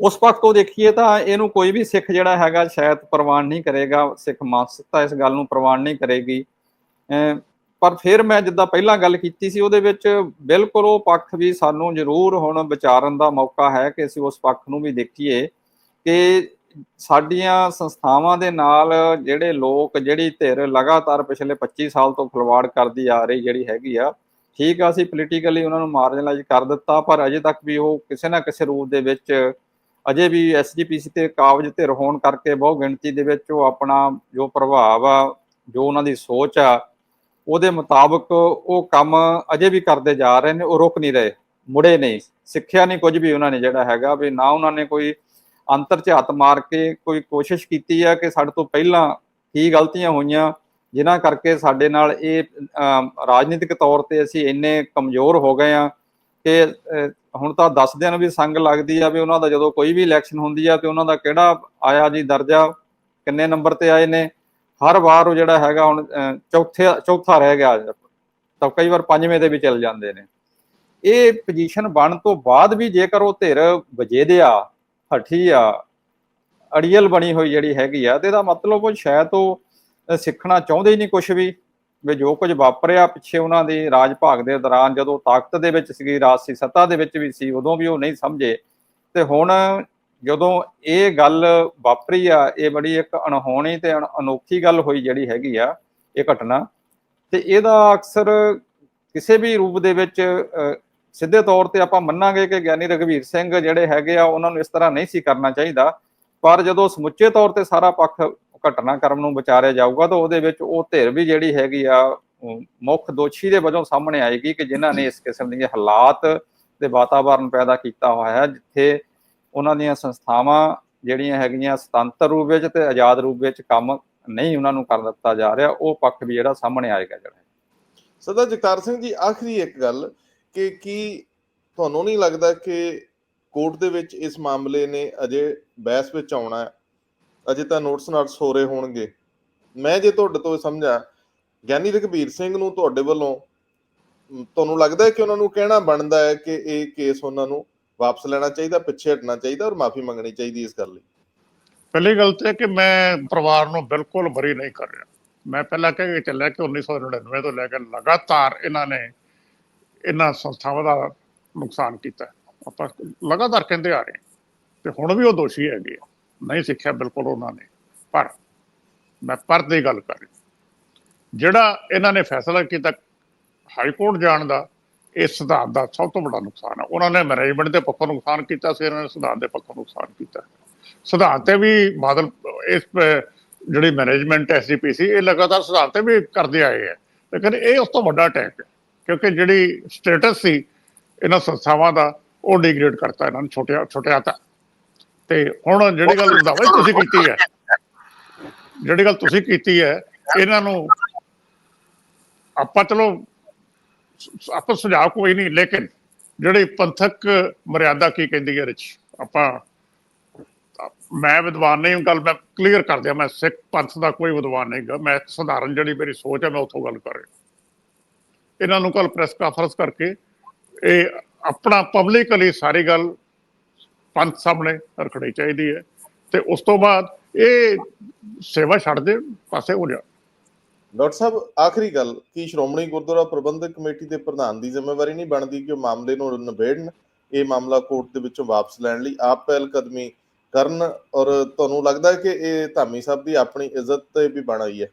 ਉਸ ਪੱਖ ਤੋਂ ਦੇਖੀਏ ਤਾਂ ਇਹਨੂੰ ਕੋਈ ਵੀ ਸਿੱਖ ਜਿਹੜਾ ਹੈਗਾ ਸ਼ਾਇਦ ਪ੍ਰਵਾਨ ਨਹੀਂ ਕਰੇਗਾ, ਸਿੱਖ ਮਾਨਸਿਕਤਾ ਇਸ ਗੱਲ ਨੂੰ ਪ੍ਰਵਾਨ ਨਹੀਂ ਕਰੇਗੀ। ਪਰ ਫਿਰ ਮੈਂ ਜਿੱਦਾਂ ਪਹਿਲਾਂ ਗੱਲ ਕੀਤੀ ਸੀ, ਉਹਦੇ ਵਿੱਚ ਬਿਲਕੁਲ ਉਹ ਪੱਖ ਵੀ ਸਾਨੂੰ ਜ਼ਰੂਰ ਹੁਣ ਵਿਚਾਰਨ ਦਾ ਮੌਕਾ ਹੈ ਕਿ ਅਸੀਂ ਉਸ ਪੱਖ ਨੂੰ ਵੀ ਦੇਖੀਏ ਕਿ ਸਾਡੀਆਂ ਸੰਸਥਾਵਾਂ ਦੇ ਨਾਲ ਜਿਹੜੇ ਲੋਕ, ਜਿਹੜੀ ਧਿਰ ਲਗਾਤਾਰ ਪਿਛਲੇ 25 ਸਾਲ ਤੋਂ ਖਲਵਾੜ ਕਰਦੀ ਆ ਰਹੀ ਜਿਹੜੀ ਹੈਗੀ ਆ, ਠੀਕ ਆ, ਅਸੀਂ ਪੋਲੀਟੀਕਲੀ ਉਹਨਾਂ ਨੂੰ ਮਾਰਜਨਲਾਈਜ਼ ਕਰ ਦਿੱਤਾ, ਪਰ ਅਜੇ ਤੱਕ ਵੀ ਉਹ ਕਿਸੇ ਨਾ ਕਿਸੇ ਰੂਪ ਦੇ ਵਿੱਚ ਅਜੇ ਵੀ ਐਸਜੀਪੀਸੀ ਤੇ ਕਾਬਜ ਧਿਰ ਹੋਣ ਕਰਕੇ ਬਹੁ ਗਿਣਤੀ ਦੇ ਵਿੱਚ ਉਹ ਆਪਣਾ ਜੋ ਪ੍ਰਭਾਵ ਆ, ਜੋ ਉਹਨਾਂ ਦੀ ਸੋਚ ਆ, ਉਹਦੇ ਮੁਤਾਬਕ ਉਹ ਕੰਮ ਅਜੇ ਵੀ ਕਰਦੇ ਜਾ ਰਹੇ ਨੇ, ਉਹ ਰੁਕ ਨਹੀਂ ਰਹੇ, ਮੁੜੇ ਨਹੀਂ, ਸਿੱਖਿਆ ਨਹੀਂ ਕੁਝ ਵੀ ਉਹਨਾਂ ਨੇ ਜਿਹੜਾ ਹੈਗਾ ਵੀ ਨਾ ਉਹਨਾਂ ਨੇ ਕੋਈ ਅੰਤਰ ਚ ਹੱਥ ਮਾਰ ਕੇ ਕੋਈ ਕੋਸ਼ਿਸ਼ ਕੀਤੀ ਆ ਕਿ ਸਾਡੇ ਤੋਂ ਪਹਿਲਾਂ ਕੀ ਗਲਤੀਆਂ ਹੋਈਆਂ, ਜਿਨ੍ਹਾਂ ਕਰਕੇ ਸਾਡੇ ਨਾਲ ਇਹ ਰਾਜਨੀਤਿਕ ਤੌਰ ਤੇ ਅਸੀਂ ਇੰਨੇ ਕਮਜ਼ੋਰ ਹੋ ਗਏ ਆ ਕਿ ਹੁਣ ਤਾਂ ਦੱਸਦਿਆਂ ਨੂੰ ਵੀ ਸੰਗ ਲੱਗਦੀ ਆ ਵੀ ਉਹਨਾਂ ਦਾ ਜਦੋਂ ਕੋਈ ਵੀ ਇਲੈਕਸ਼ਨ ਹੁੰਦੀ ਆ ਤੇ ਉਹਨਾਂ ਦਾ ਕਿਹੜਾ ਆਇਆ ਜੀ ਦਰਜਾ, ਕਿੰਨੇ ਨੰਬਰ ਤੇ ਆਏ ਨੇ, ਹਰ ਵਾਰ ਉਹ ਜਿਹੜਾ ਹੈਗਾ ਹੁਣ ਚੌਥੇ, ਚੌਥਾ ਰਹਿ ਗਿਆ ਤਾਂ ਕਈ ਵਾਰ ਪੰਜਵੇਂ ਤੇ ਵੀ ਚੱਲ ਜਾਂਦੇ ਨੇ। ਇਹ ਪੋਜੀਸ਼ਨ ਬਣ ਤੋਂ ਬਾਅਦ ਵੀ ਜੇਕਰ ਉਹ ਧਿਰ ਵਜੇਦਿਆ ਹਠੀ ਆ, ਅੜੀਅਲ ਬਣੀ ਹੋਈ ਜਿਹੜੀ ਹੈਗੀ ਆ, ਤੇ ਇਹਦਾ ਮਤਲਬ ਉਹ ਸ਼ਾਇਦ ਉਹ ਸਿੱਖਣਾ ਚਾਹੁੰਦੇ ਹੀ ਨਹੀਂ ਕੁਝ ਵੀ। ਵੀ ਜੋ ਕੁਝ ਵਾਪਰਿਆ ਪਿੱਛੇ ਉਹਨਾਂ ਦੀ ਰਾਜ ਭਾਗ ਦੇ ਦੌਰਾਨ, ਜਦੋਂ ਤਾਕਤ ਦੇ ਵਿੱਚ ਸੀਗੀ ਰਾਜਸੀ ਸੱਤਾ ਦੇ ਵਿੱਚ ਵੀ ਸੀ, ਉਦੋਂ ਵੀ ਉਹ ਨਹੀਂ ਸਮਝੇ। ਤੇ ਹੁਣ ਜਦੋਂ ਇਹ ਗੱਲ ਵਾਪਰੀ ਆ, ਇਹ ਬੜੀ ਇੱਕ ਅਣਹੋਣੀ ਤੇ ਅਣ- ਅਨੋਖੀ ਗੱਲ ਹੋਈ ਜਿਹੜੀ ਹੈਗੀ ਆ, ਇਹ ਘਟਨਾ। ਤੇ ਇਹਦਾ ਅਕਸਰ ਕਿਸੇ ਵੀ ਰੂਪ ਦੇ ਵਿੱਚ ਸਿੱਧੇ ਤੌਰ ਤੇ ਆਪਾਂ ਮੰਨਾਂਗੇ ਕਿ ਗਿਆਨੀ ਰਘਵੀਰ ਸਿੰਘ ਜਿਹੜੇ ਹੈਗੇ ਆ, ਉਹਨਾਂ ਨੂੰ ਇਸ ਤਰ੍ਹਾਂ ਨਹੀਂ ਸੀ ਕਰਨਾ ਚਾਹੀਦਾ। ਪਰ ਜਦੋਂ ਸਮੁੱਚੇ ਤੌਰ ਤੇ ਸਾਰਾ ਪੱਖ ਘਟਨਾਕ੍ਰਮ ਨੂੰ ਵਿਚਾਰਿਆ ਜਾਊਗਾ ਤਾਂ ਉਹਦੇ ਵਿੱਚ ਉਹ ਧਿਰ ਵੀ ਜਿਹੜੀ ਹੈਗੀ ਆ ਮੁੱਖ ਦੋਸ਼ੀ ਦੇ ਵਜੋਂ ਸਾਹਮਣੇ ਆਏਗੀ ਕਿ ਜਿਨ੍ਹਾਂ ਨੇ ਇਸ ਕਿਸਮ ਦੇ ਹਾਲਾਤ ਦੇ ਵਾਤਾਵਰਣ ਪੈਦਾ ਕੀਤਾ ਹੋਇਆ ਹੈ, ਜਿੱਥੇ ਉਹਨਾਂ ਦੀਆਂ ਸੰਸਥਾਵਾਂ ਜਿਹੜੀਆਂ ਹੈਗੀਆਂ ਸੁਤੰਤਰ ਰੂਪ ਵਿੱਚ ਤੇ ਆਜ਼ਾਦ ਰੂਪ ਵਿੱਚ ਕੰਮ ਨਹੀਂ ਉਹਨਾਂ ਨੂੰ ਕਰ ਦਿੱਤਾ ਜਾ ਰਿਹਾ, ਉਹ ਪੱਖ ਵੀ ਜਿਹੜਾ ਸਾਹਮਣੇ ਆਏਗਾ ਜਿਹੜਾ। ਸਦਾ ਜਗਤਾਰ ਸਿੰਘ ਜੀ, ਆਖਰੀ ਇੱਕ ਗੱਲ ਕਿ ਕੀ ਤੁਹਾਨੂੰ ਨਹੀਂ ਲੱਗਦਾ ਕਿ ਕੋਰਟ ਦੇ ਵਿੱਚ ਇਸ ਮਾਮਲੇ ਨੇ ਅਜੇ ਬਹਿਸ ਵਿੱਚ ਆਉਣਾ ਹੈ? ਅਜੇ ਤਾਂ ਨੋਟਸ ਨਾਟਸ ਹੋ ਰਹੇ ਹੋਣਗੇ। ਮੈਂ ਜੇ ਤੁਹਾਡੇ ਤੋਂ ਇਹ ਸਮਝਾ, ਗਿਆਨੀ ਰਘਬੀਰ ਸਿੰਘ ਨੂੰ ਤੁਹਾਡੇ ਵੱਲੋਂ ਤੁਹਾਨੂੰ ਲੱਗਦਾ ਹੈ ਕਿ ਉਹਨਾਂ ਨੂੰ ਕਹਿਣਾ ਬਣਦਾ ਹੈ ਕਿ ਇਹ ਕੇਸ ਉਹਨਾਂ ਨੂੰ ਵਾਪਸ ਲੈਣਾ ਚਾਹੀਦਾ, ਪਿੱਛੇ ਹਟਣਾ ਚਾਹੀਦਾ ਔਰ ਮਾਫੀ ਮੰਗਣੀ ਚਾਹੀਦੀ ਇਸ ਗੱਲ ਲਈ? ਪਹਿਲੀ ਗੱਲ ਤੇ ਕਿ ਮੈਂ ਪਰਿਵਾਰ ਨੂੰ ਬਿਲਕੁਲ ਬਰੀ ਨਹੀਂ ਕਰ ਰਿਹਾ। ਮੈਂ ਪਹਿਲਾਂ ਕਹਿ ਕੇ ਚੱਲਿਆ ਕਿ 1999 ਤੋਂ ਲੈ ਕੇ ਲਗਾਤਾਰ ਇਹਨਾਂ ਨੇ ਇਹਨਾਂ ਸੰਸਥਾਵਾਂ ਦਾ ਨੁਕਸਾਨ ਕੀਤਾ। ਆਪਾਂ ਲਗਾਤਾਰ ਕਹਿੰਦੇ ਆ ਰਹੇ ਹਾਂ ਤੇ ਹੁਣ ਵੀ ਉਹ ਦੋਸ਼ੀ ਹੈਗੇ ਆ। ਨਹੀਂ ਸਿੱਖਿਆ ਬਿਲਕੁਲ ਉਹਨਾਂ ਨੇ। ਪਰ ਮੈਂ ਪਰ ਦੀ ਗੱਲ ਕਰ ਰਿਹਾ। ਜਿਹੜਾ ਇਹਨਾਂ ਨੇ ਫੈਸਲਾ ਕੀਤਾ ਹਾਈ ਕੋਰਟ ਜਾਣ ਦਾ, ਇਹ ਸਿਧਾਂਤ ਦਾ ਸਭ ਤੋਂ ਵੱਡਾ ਨੁਕਸਾਨ ਹੈ ਉਹਨਾਂ ਨੇ ਮੈਨੇਜਮੈਂਟ ਦੇ ਪੱਖੋਂ ਨੁਕਸਾਨ ਕੀਤਾ ਸੀ, ਇਹਨਾਂ ਨੇ ਸਿਧਾਂਤ ਦੇ ਪੱਖੋਂ ਨੁਕਸਾਨ ਕੀਤਾ। ਸਿਧਾਂਤ ਤੇ ਵੀ ਬਾਦਲ, ਇਸ, ਜਿਹੜੀ ਮੈਨੇਜਮੈਂਟ ਐਸਜੀਪੀਸੀ ਇਹ ਲਗਾਤਾਰ ਸਿਧਾਂਤ ਤੇ ਵੀ ਕਰਦੇ ਆਏ ਹੈ ਲੇਕਿਨ ਇਹ ਉਸ ਤੋਂ ਵੱਡਾ ਅਟੈਕ ਹੈ ਕਿਉਂਕਿ ਜਿਹੜੀ ਸਟੇਟਸ ਸੀ, ਇਹਨਾਂ ਸੰਸਥਾਵਾਂ ਦਾ, ਉਹ ਡਿਗਰੇਡ ਕਰਤਾ ਇਹਨਾਂ ਨੇ, ਛੋਟਿਆ ਛੋਟਿਆ ਤੇ ਹੁਣ ਜਿਹੜੀ ਗੱਲ ਰੰਧਾਵਾ ਤੁਸੀਂ ਕੀਤੀ ਹੈ, ਜਿਹੜੀ ਗੱਲ ਤੁਸੀਂ ਕੀਤੀ ਹੈ, ਇਹਨਾਂ ਨੂੰ ਆਪਾਂ ਚਲੋ ਆਪਾਂ ਸੁਝਾਅ ਕੋਈ ਨਹੀਂ, ਲੇਕਿਨ ਜਿਹੜੀ ਪੰਥਕ ਮਰਿਆਦਾ ਕੀ ਕਹਿੰਦੀ ਹੈ ਰਿਚ ਆਪਾਂ ਮੈਂ ਵਿਦਵਾਨ ਨਹੀਂ, ਗੱਲ ਮੈਂ ਕਲੀਅਰ ਕਰ ਦਿਆਂ, ਮੈਂ ਸਿੱਖ ਪੰਥ ਦਾ ਕੋਈ ਵਿਦਵਾਨ ਨਹੀਂਗਾ, ਮੈਂ ਸਧਾਰਨ ਜਿਹੜੀ ਮੇਰੀ ਸੋਚ ਹੈ, ਮੈਂ ਉੱਥੋਂ ਗੱਲ ਕਰ ਰਿਹਾ। ਇਹਨਾਂ ਨੂੰ ਕੱਲ ਪ੍ਰੈਸ ਕਾਨਫਰੰਸ ਕਰਕੇ, ਇਹ ਆਪਣਾ ਪਬਲਿਕਲੀ ਸਾਰੀ ਗੱਲ ਪੰਥ ਸਾਹਮਣੇ ਰੱਖਣੀ ਚਾਹੀਦੀ ਹੈ। ਤੇ ਉਸ ਤੋਂ ਬਾਅਦ ਇਹ ਸੇਵਾ ਛੱਡ ਦੇ, ਪਾਸੇ ਹੋ ਜਾ। ਡਾਕਟਰ ਸਾਹਿਬ, ਆਖਰੀ ਗੱਲ, ਕੀ ਸ਼੍ਰੋਮਣੀ ਗੁਰਦੁਆਰਾ ਪ੍ਰਬੰਧਕ ਕਮੇਟੀ ਦੇ ਪ੍ਰਧਾਨ ਦੀ ਜ਼ਿੰਮੇਵਾਰੀ ਨਹੀਂ ਬਣਦੀ ਕਿ ਉਹ ਮਾਮਲੇ ਨੂੰ ਨਿਬੇੜਨ, ਇਹ ਮਾਮਲਾ ਕੋਰਟ ਦੇ ਵਿੱਚੋਂ ਵਾਪਸ ਲੈਣ ਲਈ ਆਪ ਪਹਿਲ ਕਦਮੀ ਕਰਨ? ਔਰ ਤੁਹਾਨੂੰ ਲੱਗਦਾ ਕਿ ਇਹ ਧਾਮੀ ਸਾਹਿਬ ਦੀ ਆਪਣੀ ਇੱਜ਼ਤ ਤੇ ਵੀ ਬਣ ਆਈ ਹੈ?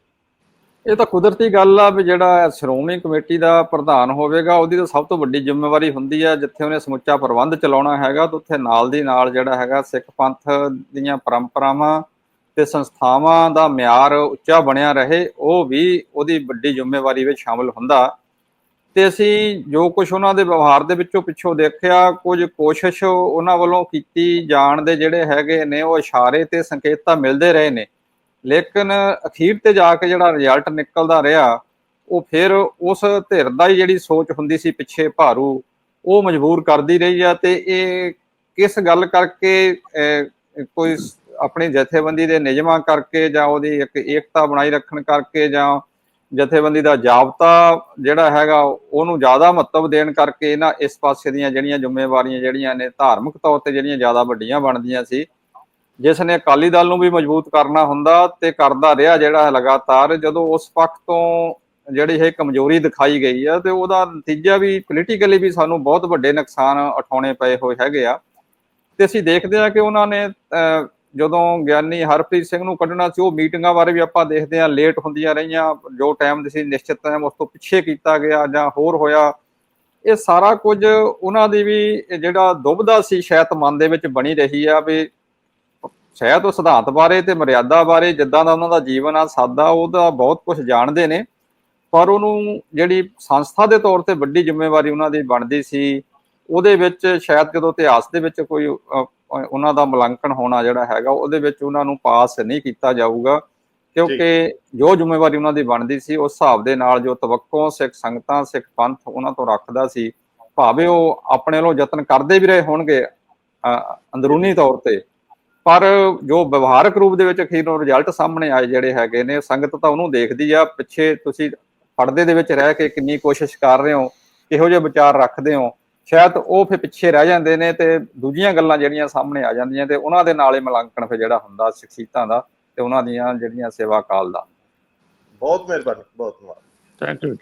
ਇਹ ਤਾਂ ਕੁਦਰਤੀ ਗੱਲ ਆ ਵੀ ਜਿਹੜਾ ਸ਼੍ਰੋਮਣੀ ਕਮੇਟੀ ਦਾ ਪ੍ਰਧਾਨ ਹੋਵੇਗਾ, ਉਹਦੀ ਤਾਂ ਸਭ ਤੋਂ ਵੱਡੀ ਜ਼ਿੰਮੇਵਾਰੀ ਹੁੰਦੀ ਹੈ ਜਿੱਥੇ ਉਹਨੇ ਸਮੁੱਚਾ ਪ੍ਰਬੰਧ ਚਲਾਉਣਾ ਹੈਗਾ ਤਾਂ ਉੱਥੇ ਨਾਲ ਦੀ ਨਾਲ ਜਿਹੜਾ ਹੈਗਾ ਸਿੱਖ ਪੰਥ ਦੀਆਂ ਪਰੰਪਰਾਵਾਂ ਤੇ ਸੰਸਥਾਵਾਂ ਦਾ ਮਿਆਰ ਉੱਚਾ ਬਣਿਆ ਰਹੇ, ਉਹ ਵੀ ਉਹਦੀ ਵੱਡੀ ਜ਼ਿੰਮੇਵਾਰੀ ਵਿੱਚ ਸ਼ਾਮਲ ਹੁੰਦਾ। ਤੇ ਅਸੀਂ ਜੋ ਕੁਝ ਉਹਨਾਂ ਦੇ ਵਿਵਹਾਰ ਦੇ ਵਿੱਚੋਂ ਪਿੱਛੋਂ ਦੇਖਿਆ, ਕੁਝ ਕੋਸ਼ਿਸ਼ ਉਹਨਾਂ ਵੱਲੋਂ ਕੀਤੀ ਜਾਣ ਦੇ ਜਿਹੜੇ ਹੈਗੇ ਨੇ, ਉਹ ਇਸ਼ਾਰੇ ਤੇ ਸੰਕੇਤ ਤਾਂ ਮਿਲਦੇ ਰਹੇ ਨੇ। ਲੇਕਿਨ ਅਖੀਰ ਤੇ ਜਾ ਕੇ ਜਿਹੜਾ ਰਿਜ਼ਲਟ ਨਿਕਲਦਾ ਰਿਹਾ, ਉਹ ਫਿਰ ਉਸ ਧਿਰ ਦਾ ਹੀ ਜਿਹੜੀ ਸੋਚ ਹੁੰਦੀ ਸੀ ਪਿੱਛੇ ਭਾਰੂ, ਉਹ ਮਜਬੂਰ ਕਰਦੀ ਰਹੀ ਆ ਤੇ ਇਹ ਕਿਸ ਗੱਲ ਕਰਕੇ ਕੋਈ ਆਪਣੀ ਜਥੇਬੰਦੀ ਦੇ ਨਿਯਮਾਂ ਕਰਕੇ ਜਾਂ ਉਹਦੀ ਇੱਕ ਏਕਤਾ ਬਣਾਈ ਰੱਖਣ ਕਰਕੇ ਜਾਂ ਜਥੇਬੰਦੀ ਦਾ ਜਾਬਤਾ ਜਿਹੜਾ ਹੈਗਾ, ਉਹਨੂੰ ਜ਼ਿਆਦਾ ਮਹੱਤਵ ਦੇਣ ਕਰਕੇ ਇਹਨਾਂ ਇਸ ਪਾਸੇ ਦੀਆਂ ਜਿਹੜੀਆਂ ਜ਼ਿੰਮੇਵਾਰੀਆਂ ਜਿਹੜੀਆਂ ਨੇ ਧਾਰਮਿਕ ਤੌਰ ਤੇ ਜਿਹੜੀਆਂ ਜ਼ਿਆਦਾ ਵੱਡੀਆਂ ਬਣਦੀਆਂ ਸੀ ਜਿਸ ਨੇ ਅਕਾਲੀ ਦਲ ਨੂੰ ਵੀ ਮਜ਼ਬੂਤ ਕਰਨਾ ਹੁੰਦਾ ਤੇ ਕਰਦਾ ਰਿਹਾ ਜਿਹੜਾ ਲਗਾਤਾਰ, ਜਦੋਂ ਉਸ ਪੱਖ ਤੋਂ ਜਿਹੜੀ ਇਹ ਕਮਜ਼ੋਰੀ ਦਿਖਾਈ ਗਈ ਆ ਤੇ ਉਹਦਾ ਨਤੀਜਾ ਵੀ ਪੋਲੀਟੀਕਲੀ ਵੀ ਸਾਨੂੰ ਬਹੁਤ ਵੱਡੇ ਨੁਕਸਾਨ ਉਠਾਉਣੇ ਪਏ ਹੋਏ ਹੈਗੇ ਆ। ਤੇ ਅਸੀਂ ਦੇਖਦੇ ਆ ਕਿ ਉਹਨਾਂ ਨੇ ਜਦੋਂ ਗਿਆਨੀ ਹਰਪ੍ਰੀਤ ਸਿੰਘ ਨੂੰ ਕੱਢਣਾ ਸੀ, ਉਹ ਮੀਟਿੰਗਾਂ ਬਾਰੇ ਵੀ ਆਪਾਂ ਦੇਖਦੇ ਆ ਲੇਟ ਹੁੰਦੀਆਂ ਰਹੀਆਂ, ਜੋ ਟਾਈਮ ਸੀ ਨਿਸ਼ਚਿਤ ਟਾਈਮ ਉਸ ਤੋਂ ਪਿੱਛੇ ਕੀਤਾ ਗਿਆ ਜਾਂ ਹੋਰ ਹੋਇਆ, ਇਹ ਸਾਰਾ ਕੁਝ ਉਹਨਾਂ ਦੀ ਵੀ ਜਿਹੜਾ ਦੁਬਦਾ ਸੀ ਸ਼ਾਇਦ ਮਨ ਦੇ ਵਿੱਚ ਬਣੀ ਰਹੀ ਆ ਵੀ ਸ਼ਾਇਦ ਉਹ ਸਿਧਾਂਤ ਬਾਰੇ ਤੇ ਮਰਿਆਦਾ ਬਾਰੇ ਜਿੱਦਾਂ ਦਾ ਉਹਨਾਂ ਦਾ ਜੀਵਨ ਆ ਸਾਦਾ ਉਹਦਾ ਬਹੁਤ ਕੁਝ ਜਾਣਦੇ ਨੇ। ਪਰ ਉਹਨੂੰ ਜਿਹੜੀ ਸੰਸਥਾ ਦੇ ਤੌਰ ਤੇ ਵੱਡੀ ਜ਼ਿੰਮੇਵਾਰੀ ਉਹਨਾਂ ਦੀ ਬਣਦੀ ਸੀ ਉਹਦੇ ਵਿੱਚ ਸ਼ਾਇਦ ਜਦੋਂ ਇਤਿਹਾਸ ਦੇ ਵਿੱਚ ਕੋਈ ਉਹਨਾਂ ਦਾ ਮੁਲਾਂਕਣ ਹੋਣਾ ਜਿਹੜਾ ਹੈਗਾ ਉਹਦੇ ਵਿੱਚ ਉਹਨਾਂ ਨੂੰ ਪਾਸ ਨਹੀਂ ਕੀਤਾ ਜਾਊਗਾ। ਕਿਉਂਕਿ ਜੋ ਜ਼ਿੰਮੇਵਾਰੀ ਉਹਨਾਂ ਦੀ ਬਣਦੀ ਸੀ ਉਸ ਹਿਸਾਬ ਦੇ ਨਾਲ ਜੋ ਤਵੱਕੋਂ ਸਿੱਖ ਸੰਗਤਾਂ ਸਿੱਖ ਪੰਥ ਉਹਨਾਂ ਤੋਂ ਰੱਖਦਾ ਸੀ ਭਾਵੇਂ ਉਹ ਆਪਣੇ ਵੱਲੋਂ ਯਤਨ ਕਰਦੇ ਵੀ ਰਹੇ ਹੋਣਗੇ ਅੰਦਰੂਨੀ ਤੌਰ ਤੇ। ਪਰ ਜੋ ਵਿਵਹਾਰਕ ਰੂਪ ਦੇ ਵਿੱਚ ਅਖੀਰ ਨੂੰ ਰਿਜ਼ਲਟ ਸਾਹਮਣੇ ਆਏ ਜਿਹੜੇ ਹੈਗੇ ਨੇ ਸੰਗਤ ਤਾਂ ਉਹਨੂੰ ਦੇਖਦੀ ਆ ਪਿੱਛੇ ਤੁਸੀਂ ਪਰਦੇ ਦੇ ਵਿੱਚ ਰਹਿ ਕੇ ਕਿੰਨੀ ਕੋਸ਼ਿਸ਼ ਕਰ ਰਹੇ ਹੋ ਕਿਹੋ ਜਿਹੇ ਵਿਚਾਰ ਰੱਖਦੇ ਹੋ ਸ਼ਾਇਦ ਉਹ ਫਿਰ ਪਿੱਛੇ ਰਹਿ ਜਾਂਦੇ ਨੇ ਤੇ ਦੂਜੀਆਂ ਗੱਲਾਂ ਜਿਹੜੀਆਂ ਸਾਹਮਣੇ ਆ ਜਾਂਦੀਆਂ ਤੇ ਉਹਨਾਂ ਦੇ ਨਾਲ ਹੀ ਮਲਾਂਕਣ ਫਿਰ ਜਿਹੜਾ ਹੁੰਦਾ ਸ਼ਖਸੀਅਤਾਂ ਦਾ ਤੇ ਉਹਨਾਂ ਦੀਆਂ ਜਿਹੜੀਆਂ ਸੇਵਾ ਕਾਲ ਦਾ। ਬਹੁਤ ਮਿਹਰਬਾਨੀ ਬਹੁਤ ਧੰਨਵਾਦ। Thank you